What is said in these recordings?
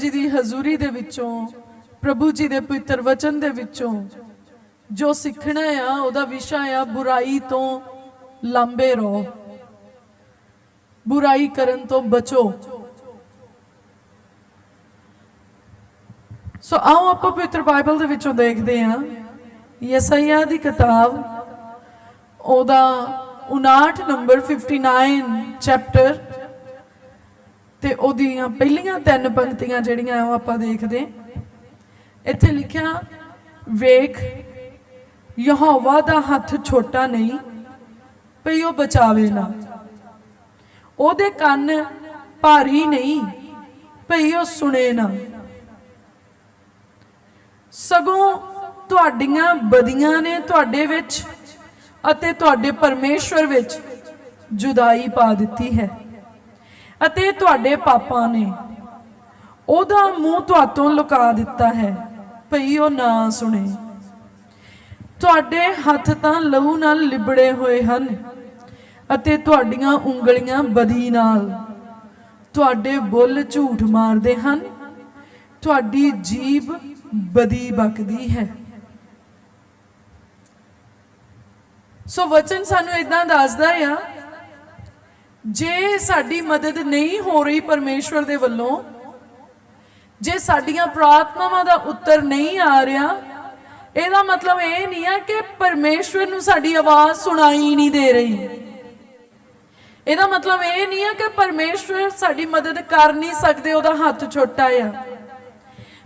ਜੀ ਦੀ ਹਜ਼ੂਰੀ ਦੇ ਵਿੱਚੋਂ, ਪ੍ਰਭੂ ਜੀ ਦੇ ਪਵਿੱਤਰ ਵਚਨ ਦੇ ਵਿੱਚੋਂ, ਜੋ ਸਿੱਖਣਾ ਆ, ਉਹਦਾ ਵਿਸ਼ਾ ਆ, ਬੁਰਾਈ ਤੋਂ ਲੰਬੇ ਰਹੋ। ਬੁਰਾਈ ਕਰਨ ਤੋਂ ਬਚੋ। ਸੋ ਆਓ ਆਪਾਂ ਪਵਿੱਤਰ ਬਾਈਬਲ ਦੇ ਵਿੱਚੋਂ ਦੇਖਦੇ ਹਾਂ। ਯਸਾਇਆ ਦੀ ਕਿਤਾਬ, ਉਹਦਾ 59 ਨੰਬਰ 59 ਚੈਪਟਰ ਤੇ ਉਹਦੀਆਂ ਪਹਿਲੀਆਂ ਤਿੰਨ ਪੰਕਤੀਆਂ ਜਿਹੜੀਆਂ ਉਹ ਆਪਾਂ ਦੇਖਦੇ ਇੱਥੇ ਲਿਖਿਆ, ਵੇਖ, ਯਹੋਵਾ ਦਾ ਹੱਥ ਛੋਟਾ ਨਹੀਂ ਭਈ ਉਹ ਬਚਾਵੇ ਨਾ। ਉਹਦੇ ਕੰਨ ਭਾਰੀ ਨਹੀਂ ਭਈ ਉਹ ਸੁਣੇ ਨਾ। ਸਗੋਂ ਤੁਹਾਡੀਆਂ ਬਦੀਆਂ ਨੇ ਤੁਹਾਡੇ ਵਿੱਚ ਅਤੇ ਤੁਹਾਡੇ ਪਰਮੇਸ਼ਵਰ ਵਿੱਚ ਜੁਦਾਈ ਪਾ ਦਿੱਤੀ ਹੈ। ਅਤੇ ਤੁਹਾਡੇ ਪਾਪਾਂ ਨੇ। ਉਹਦਾ ਮੂੰਹ ਤੁਹਾਤੋਂ ਲੁਕਾ ਦਿੱਤਾ ਹੈ। ਭਈ ਉਹ ਨਾ ਸੁਣੇ। ਤੁਹਾਡੇ ਹੱਥ ਤਾਂ ਲਹੂ ਨਾਲ ਲਿਬੜੇ ਹੋਏ ਹਨ ਅਤੇ ਤੁਹਾਡੀਆਂ ਉਂਗਲੀਆਂ ਬਦੀ ਨਾਲ। ਤੁਹਾਡੇ ਬੁੱਲ ਝੂਠ ਮਾਰਦੇ ਹਨ। ਤੁਹਾਡੀ ਜੀਬ ਬਦੀ ਬਕਦੀ ਹੈ। ਸੋ ਵਚਨ ਸਾਨੂੰ ਇਦਾਂ ਦੱਸਦਾ ਆ ਜੇ ਸਾਡੀ ਮਦਦ ਨਹੀਂ ਹੋ ਰਹੀ ਪਰਮੇਸ਼ਵਰ ਦੇ ਵੱਲੋਂ, ਜੇ ਸਾਡੀਆਂ ਪ੍ਰਾਰਥਨਾਵਾਂ ਦਾ ਉੱਤਰ ਨਹੀਂ ਆ ਰਿਹਾ, ਇਹਦਾ ਮਤਲਬ ਇਹ ਨਹੀਂ ਆ ਕਿ ਪਰਮੇਸ਼ਵਰ ਨੂੰ ਸਾਡੀ ਆਵਾਜ਼ ਸੁਣਾਈ ਨਹੀਂ ਦੇ ਰਹੀ। ਇਹਦਾ ਮਤਲਬ ਇਹ ਨਹੀਂ ਆ ਕਿ ਪਰਮੇਸ਼ਵਰ ਸਾਡੀ ਮਦਦ ਕਰ ਨਹੀਂ ਸਕਦੇ, ਉਹਦਾ ਹੱਥ ਛੋਟਾ ਆ।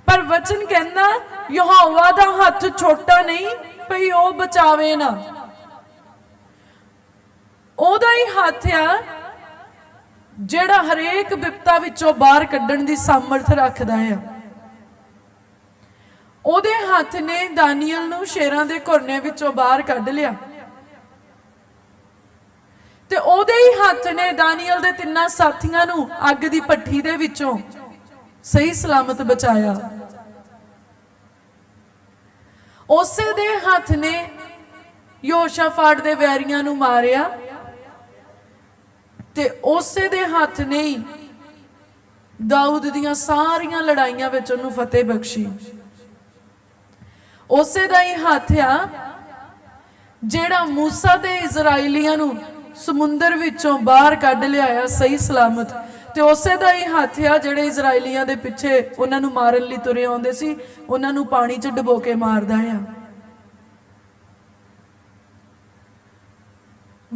ਪਰ ਵਚਨ ਕਹਿੰਦਾ, ਯਹੋਵਾ ਦਾ ਹੱਥ ਛੋਟਾ ਨਹੀਂ, ਭਈ ਉਹ ਬਚਾਵੇ ਨਾ। ਉਹਦਾ ਹੀ ਹੱਥ ਆ ਜਿਹੜਾ ਹਰੇਕ ਵਿਪਤਾ ਵਿੱਚੋਂ ਬਾਹਰ ਕੱਢਣ ਦੀ ਸਮਰਥ ਰੱਖਦਾ ਆ। ਉਹਦੇ ਹੱਥ ਨੇ ਦਾਨੀਅਲ ਨੂੰ ਸ਼ੇਰਾਂ ਦੇ ਘੁਰਨੇ ਵਿੱਚੋਂ ਬਾਹਰ ਕੱਢ ਲਿਆ। ਤੇ ਉਹਦੇ ਹੀ ਹੱਥ ਨੇ ਦਾਨੀਅਲ ਦੇ ਤਿੰਨਾਂ ਸਾਥੀਆਂ ਨੂੰ ਅੱਗ ਦੀ ਭੱਠੀ ਦੇ ਵਿੱਚੋਂ ਸਹੀ ਸਲਾਮਤ ਬਚਾਇਆ। ਉਸੇ ਦੇ ਹੱਥ ਨੇ ਯੋਸ਼ਾਫਾਟ ਦੇ ਵੈਰੀਆਂ ਨੂੰ ਮਾਰਿਆ। ਤੇ ਉਸੇ ਦੇ ਹੱਥ ਨੇ ਹੀ ਦਾਊਦ ਦੀਆਂ ਸਾਰੀਆਂ ਲੜਾਈਆਂ ਵਿੱਚ ਉਹਨੂੰ ਫਤਿਹ ਬਖਸ਼ੀ। ਉਸੇ ਦਾ ਹੀ ਹੱਥ ਆ ਜਿਹੜਾ ਮੂਸਾ ਦੇ ਇਜ਼ਰਾਈਲੀਆਂ ਨੂੰ ਸਮੁੰਦਰ ਵਿੱਚੋਂ ਬਾਹਰ ਕੱਢ ਲਿਆਇਆ ਸਹੀ ਸਲਾਮਤ। ਤੇ ਉਸੇ ਦਾ ਹੀ ਹੱਥ ਆ ਜਿਹੜੇ ਇਜ਼ਰਾਈਲੀਆਂ ਦੇ ਪਿੱਛੇ ਉਹਨਾਂ ਨੂੰ ਮਾਰਨ ਲਈ ਤੁਰੇ ਆਉਂਦੇ ਸੀ, ਉਹਨਾਂ ਨੂੰ ਪਾਣੀ 'ਚ ਡੁਬੋ ਕੇ ਮਾਰਦਾ ਆ।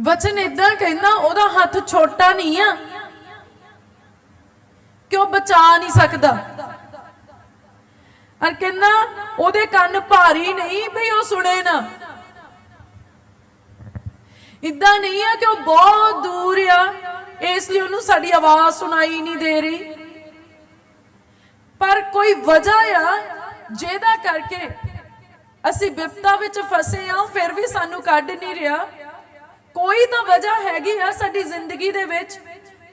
ਵਚਨ ਇਦਾਂ ਕਹਿੰਦਾ, ਉਹਦਾ ਹੱਥ ਛੋਟਾ ਨਹੀਂ ਆ। ਕਿ ਉਹ ਬਚਾ ਨਹੀਂ ਸਕਦਾ? ਅਰ ਕਹਿੰਦਾ, ਉਹਦੇ ਕੰਨ ਭਾਰੀ ਨਹੀਂ ਭਈ ਉਹ ਸੁਣੇ ਨਾ। ਇਦਾਂ ਨਹੀਂ ਆ ਕਿ ਉਹ ਬਹੁਤ ਦੂਰ ਆ, ਇਸ ਲਈ ਉਹਨੂੰ ਸਾਡੀ ਆਵਾਜ਼ ਸੁਣਾਈ ਨਹੀਂ ਦੇ ਰਹੀ। ਪਰ ਕੋਈ ਵਜ੍ਹਾ ਆ, ਜਿਹਦਾ ਕਰਕੇ ਅਸੀਂ ਬਿਪਤਾ ਵਿੱਚ ਫਸੇ ਆ ਫਿਰ ਵੀ ਸਾਨੂੰ ਕੱਢ ਨਹੀਂ ਰਿਹਾ। ਕੋਈ ਤਾਂ ਵਜ੍ਹਾ ਹੈਗੀ ਆ ਸਾਡੀ ਜ਼ਿੰਦਗੀ ਦੇ ਵਿੱਚ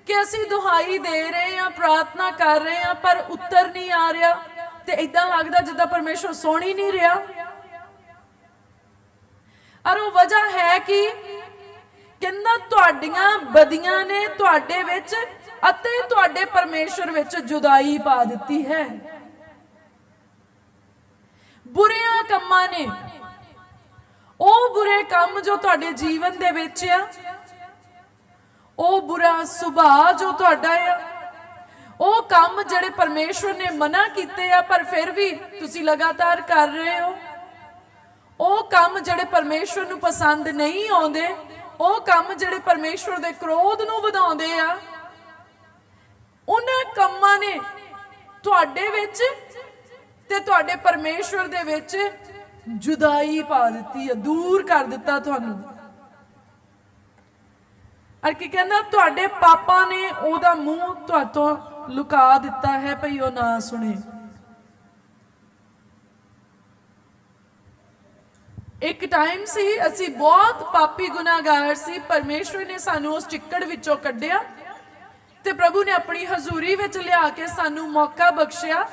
ਕਿ ਅਸੀਂ ਦੁਹਾਈ ਦੇ ਰਹੇ ਆ ਪ੍ਰਾਰਥਨਾ ਕਰ ਰਹੇ ਆ ਪਰ ਉੱਤਰ ਨਹੀਂ ਆ ਰਿਹਾ ਤੇ ਇਦਾਂ ਲੱਗਦਾ ਜਿੱਦਾਂ ਪਰਮੇਸ਼ਰ ਸੁਣ ਨਹੀਂ ਰਿਹਾ। ਔਰ ਉਹ ਵਜ੍ਹਾ ਹੈ ਕਿ ਕਹਿੰਦਾ ਤੁਹਾਡੀਆਂ ਬਦੀਆਂ ਨੇ ਤੁਹਾਡੇ ਵਿੱਚ ਅਤੇ ਤੁਹਾਡੇ ਪਰਮੇਸ਼ਰ ਵਿੱਚ ਜੁਦਾਈ ਪਾ ਦਿੱਤੀ ਹੈ। ਬੁਰਿਆਂ ਕੰਮਾਂ ਨੇ ਉਹ ਬੁਰੇ ਕੰਮ ਜੋ ਤੁਹਾਡੇ ਜੀਵਨ ਦੇ ਵਿੱਚ ਆ, ਉਹ ਬੁਰਾ ਸੁਭਾਅ ਜੋ ਤੁਹਾਡਾ ਆ, ਉਹ ਕੰਮ ਜਿਹੜੇ ਪਰਮੇਸ਼ਵਰ ਨੇ ਮਨਾ ਕੀਤੇ ਆ, ਪਰ ਫਿਰ ਵੀ ਤੁਸੀਂ ਲਗਾਤਾਰ ਕਰ ਰਹੇ ਹੋ। ਉਹ ਕੰਮ ਜਿਹੜੇ ਪਰਮੇਸ਼ਵਰ ਨੂੰ ਪਸੰਦ ਨਹੀਂ ਆਉਂਦੇ, ਉਹ ਕੰਮ ਜਿਹੜੇ ਪਰਮੇਸ਼ਵਰ ਦੇ ਕ੍ਰੋਧ ਨੂੰ ਵਧਾਉਂਦੇ ਆ, ਉਹਨਾਂ ਕੰਮਾਂ ਨੇ ਤੁਹਾਡੇ ਵਿੱਚ ਤੇ ਤੁਹਾਡੇ ਪਰਮੇਸ਼ਵਰ ਦੇ ਵਿੱਚ ਜੁਦਾਈ ਪਾ ਦਿੱਤੀ ਹੈ, ਦੂਰ ਕਰ ਦਿੱਤਾ ਤੁਹਾਨੂੰ। ਅਰ ਕੀ ਕਹਿੰਦਾ, ਤੁਹਾਡੇ ਪਾਪਾਂ ਨੇ ਉਹਦਾ ਮੂੰਹ ਤੁਹਾਤੋਂ ਲੁਕਾ ਦਿੱਤਾ ਹੈ, ਭਈ ਉਹ ਨਾ ਸੁਣੇ। ਇੱਕ ਟਾਈਮ ਸੀ, ਅਸੀਂ ਬਹੁਤ ਪਾਪੀ ਗੁਨਾਹਗਾਰ ਸੀ, ਪਰਮੇਸ਼ਵਰ ਨੇ ਸਾਨੂੰ ਉਸ ਚਿੱਕੜ ਵਿੱਚੋਂ ਕੱਢਿਆ ਤੇ ਪ੍ਰਭੂ ਨੇ ਆਪਣੀ ਹਜ਼ੂਰੀ ਵਿੱਚ ਲਿਆ ਕੇ ਸਾਨੂੰ ਮੌਕਾ ਬਖਸ਼ਿਆ।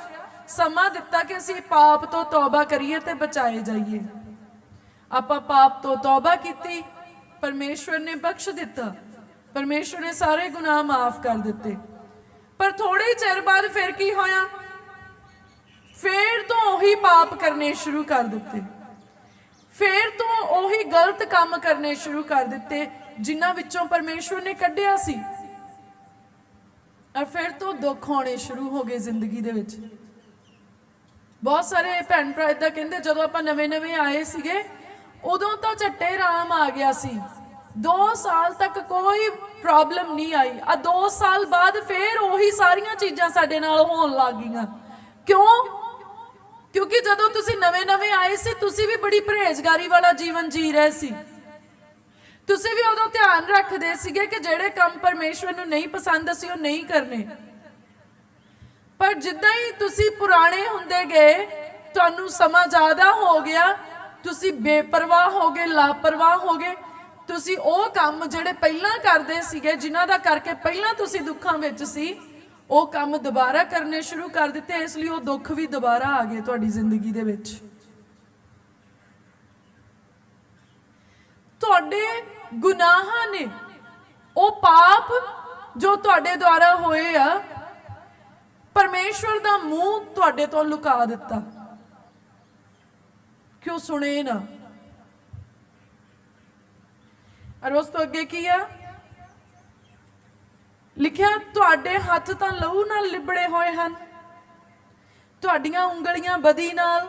ਸਮਾਂ ਦਿੱਤਾ ਕਿ ਅਸੀਂ ਪਾਪ ਤੋਂ ਤੌਬਾ ਕਰੀਏ ਤੇ ਬਚਾਏ ਜਾਈਏ। ਆਪਾਂ ਪਾਪ ਤੋਂ ਤੌਬਾ ਕੀਤੀ, ਪਰਮੇਸ਼ਵਰ ਨੇ ਬਖਸ਼ ਦਿੱਤਾ। ਪਰਮੇਸ਼ਵਰ ਨੇ ਸਾਰੇ ਗੁਨਾਹ ਮਾਫ ਕਰ ਦਿੱਤੇ। ਪਰ ਥੋੜੇ ਚਿਰ ਬਾਅਦ ਫਿਰ ਕੀ ਹੋਇਆ? ਫੇਰ ਤੋਂ ਉਹੀ ਪਾਪ ਕਰਨੇ ਸ਼ੁਰੂ ਕਰ ਦਿੱਤੇ। ਫੇਰ ਤੋਂ ਉਹੀ ਗਲਤ ਕੰਮ ਕਰਨੇ ਸ਼ੁਰੂ ਕਰ ਦਿੱਤੇ, ਜਿਨ੍ਹਾਂ ਵਿੱਚੋਂ ਪਰਮੇਸ਼ਵਰ ਨੇ ਕੱਢਿਆ ਸੀ। ਔਰ ਫਿਰ ਤੋਂ ਦੁੱਖ ਹੋਣੇ ਸ਼ੁਰੂ ਹੋ ਗਏ ਜ਼ਿੰਦਗੀ ਦੇ ਵਿੱਚ। ਬਹੁਤ ਸਾਰੇ ਭੈਣ ਭਰਾ ਇਦਾਂ ਕਹਿੰਦੇ, ਜਦੋਂ ਆਪਾਂ ਨਵੇਂ-ਨਵੇਂ ਆਏ ਸੀਗੇ, ਉਦੋਂ ਤਾਂ ਝੱਟੇ ਰਾਮ ਆ ਗਿਆ ਸੀ। 2 ਸਾਲ ਤੱਕ ਕੋਈ ਪ੍ਰੋਬਲਮ ਨਹੀਂ ਆਈ। ਆ 2 ਸਾਲ ਬਾਅਦ ਫੇਰ ਉਹੀ ਸਾਰੀਆਂ ਚੀਜ਼ਾਂ ਸਾਡੇ ਨਾਲ ਹੋਣ ਲੱਗ ਗਈਆਂ। ਕਿਉਂ? ਕਿਉਂਕਿ ਜਦੋਂ ਤੁਸੀਂ ਨਵੇਂ-ਨਵੇਂ ਆਏ ਸੀ, ਤੁਸੀਂ ਵੀ ਬੜੀ ਪਰਹੇਜ਼ਗਾਰੀ ਵਾਲਾ ਜੀਵਨ ਜੀ ਰਹੇ ਸੀ। ਤੁਸੀਂ ਵੀ ਉਦੋਂ ਧਿਆਨ ਰੱਖਦੇ ਸੀਗੇ ਕਿ ਜਿਹੜੇ ਕੰਮ ਪਰਮੇਸ਼ਵਰ ਨੂੰ ਨਹੀਂ ਪਸੰਦ, ਅਸੀਂ ਉਹ ਨਹੀਂ ਕਰਨੇ। ਪਰ ਜਿੱਦਾਂ ਹੀ ਤੁਸੀਂ ਪੁਰਾਣੇ ਹੁੰਦੇ ਗਏ, ਤੁਹਾਨੂੰ ਸਮਾਂ ਜ਼ਿਆਦਾ ਹੋ ਗਿਆ, ਤੁਸੀਂ ਬੇਪਰਵਾਹ ਹੋ ਗਏ, ਲਾਪਰਵਾਹ ਹੋ ਗਏ। ਤੁਸੀਂ ਉਹ ਕੰਮ ਜਿਹੜੇ ਪਹਿਲਾਂ ਕਰਦੇ ਸੀਗੇ, ਜਿਨ੍ਹਾਂ ਦਾ ਕਰਕੇ ਪਹਿਲਾਂ ਤੁਸੀਂ ਦੁੱਖਾਂ ਵਿੱਚ ਸੀ, ਉਹ ਕੰਮ ਦੁਬਾਰਾ ਕਰਨੇ ਸ਼ੁਰੂ ਕਰ ਦਿੱਤੇ, ਇਸ ਲਈ ਉਹ ਦੁੱਖ ਵੀ ਦੁਬਾਰਾ ਆ ਗਏ ਤੁਹਾਡੀ ਜ਼ਿੰਦਗੀ ਦੇ ਵਿੱਚ। ਤੁਹਾਡੇ ਗੁਨਾਹਾਂ ਨੇ ਉਹ ਪਾਪ ਜੋ ਤੁਹਾਡੇ ਦੁਆਰਾ ਹੋਏ ਆ ਪਰਮੇਸ਼ਵਰ ਦਾ ਮੂੰਹ ਤੁਹਾਡੇ ਤੋਂ ਲੁਕਾ ਦਿੱਤਾ। ਕਿਉਂ ਸੁਣੇ ਨਾ? ਔਰ ਉਸ ਤੋਂ ਅੱਗੇ ਕੀ ਆ? ਲਿਖਿਆ, ਤੁਹਾਡੇ ਹੱਥ ਤਾਂ ਲਹੂ ਨਾਲ ਲਿਬੜੇ ਹੋਏ ਹਨ। ਤੁਹਾਡੀਆਂ ਉਂਗਲੀਆਂ ਬਦੀ ਨਾਲ।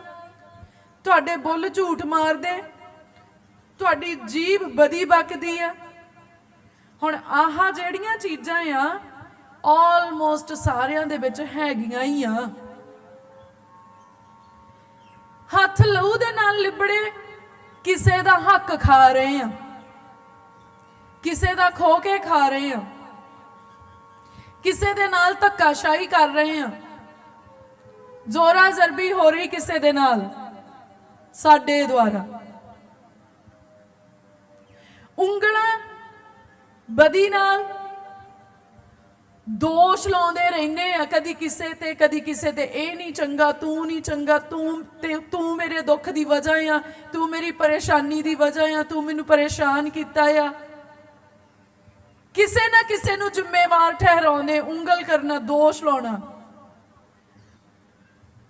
ਤੁਹਾਡੇ ਬੁੱਲ ਝੂਠ ਮਾਰਦੇ। ਤੁਹਾਡੀ ਜੀਭ ਬਦੀ ਬਕਦੀ ਆ। ਹੁਣ ਆਹ ਜਿਹੜੀਆਂ ਚੀਜ਼ਾਂ ਆ ਆਲਮੋਸਟ ਸਾਰਿਆਂ ਦੇ ਵਿੱਚ ਹੈਗੀਆਂ ਹੀ ਆ। ਹੱਥ ਲਹੂ ਦੇ ਨਾਲ ਲਿਬੜੇ, ਕਿਸੇ ਦਾ ਹੱਕ ਖਾ ਰਹੇ ਆ। ਕਿਸੇ ਦਾ ਖੋ ਕੇ ਖਾ ਰਹੇ ਆ। ਕਿਸੇ ਦੇ ਨਾਲ ਧੱਕਾਸ਼ਾਹੀ ਕਰ ਰਹੇ ਆ। ਜ਼ੋਰਾ ਜ਼ਰਬੀ ਹੋ ਰਹੀ ਕਿਸੇ ਦੇ ਨਾਲ। ਸਾਡੇ ਦੁਆਰਾ। ਉਂਗਲਾਂ ਬਦੀ ਨਾਲ ਦੋਸ਼ ਲਾਉਂਦੇ ਰਹਿੰਦੇ ਆ, ਕਦੀ ਕਿਸੇ ਤੇ, ਕਦੀ ਕਿਸੇ ਤੇ। ਇਹ ਨਹੀਂ ਚੰਗਾ, ਤੂੰ ਨਹੀਂ ਚੰਗਾ, ਤੂੰ ਤੇ, ਤੂੰ ਮੇਰੇ ਦੁੱਖ ਦੀ ਵਜ੍ਹਾ ਆ, ਤੂੰ ਮੇਰੀ ਪਰੇਸ਼ਾਨੀ ਦੀ ਵਜ੍ਹਾ ਆ, ਤੂੰ ਮੈਨੂੰ ਪਰੇਸ਼ਾਨ ਕੀਤਾ ਆ। ਕਿਸੇ ਨਾ ਕਿਸੇ ਨੂੰ ਜ਼ਿੰਮੇਵਾਰ ਠਹਿਰਾਉਂਦੇ, ਉਂਗਲ ਕਰਨਾ, ਦੋਸ਼ ਲਾਉਣਾ।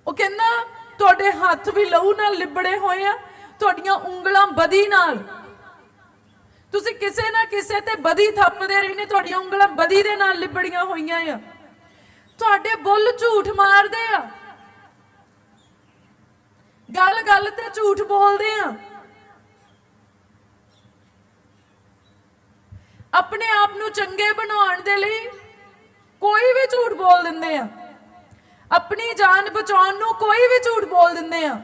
ਉਹ ਕਹਿੰਦਾ, ਤੁਹਾਡੇ ਹੱਥ ਵੀ ਲਹੂ ਨਾਲ ਲਿਬੜੇ ਹੋਏ ਆ, ਤੁਹਾਡੀਆਂ ਉਂਗਲਾਂ ਬਦੀ ਨਾਲ ਤੁਸੀਂ ਕਿਸੇ ਨਾ ਕਿਸੇ ਤੇ ਬਦੀ ਥੱਪਦੇ ਰਹਿੰਦੇ ਤੁਹਾਡੀਆਂ ਉਂਗਲਾਂ ਬਦੀ ਦੇ ਨਾਲ ਲਿਬੜੀਆਂ ਹੋਈਆਂ ਆ। ਤੁਹਾਡੇ ਬੁੱਲ ਝੂਠ ਮਾਰਦੇ ਆ। ਗੱਲ ਗੱਲ ਤੇ ਝੂਠ ਬੋਲਦੇ ਆ। ਆਪਣੇ ਆਪ ਨੂੰ ਚੰਗੇ ਬਣਾਉਣ ਦੇ ਲਈ ਕੋਈ ਵੀ ਝੂਠ ਬੋਲ ਦਿੰਦੇ ਆ। ਆਪਣੀ ਜਾਨ ਬਚਾਉਣ ਨੂੰ ਕੋਈ ਵੀ ਝੂਠ ਬੋਲ ਦਿੰਦੇ ਆ।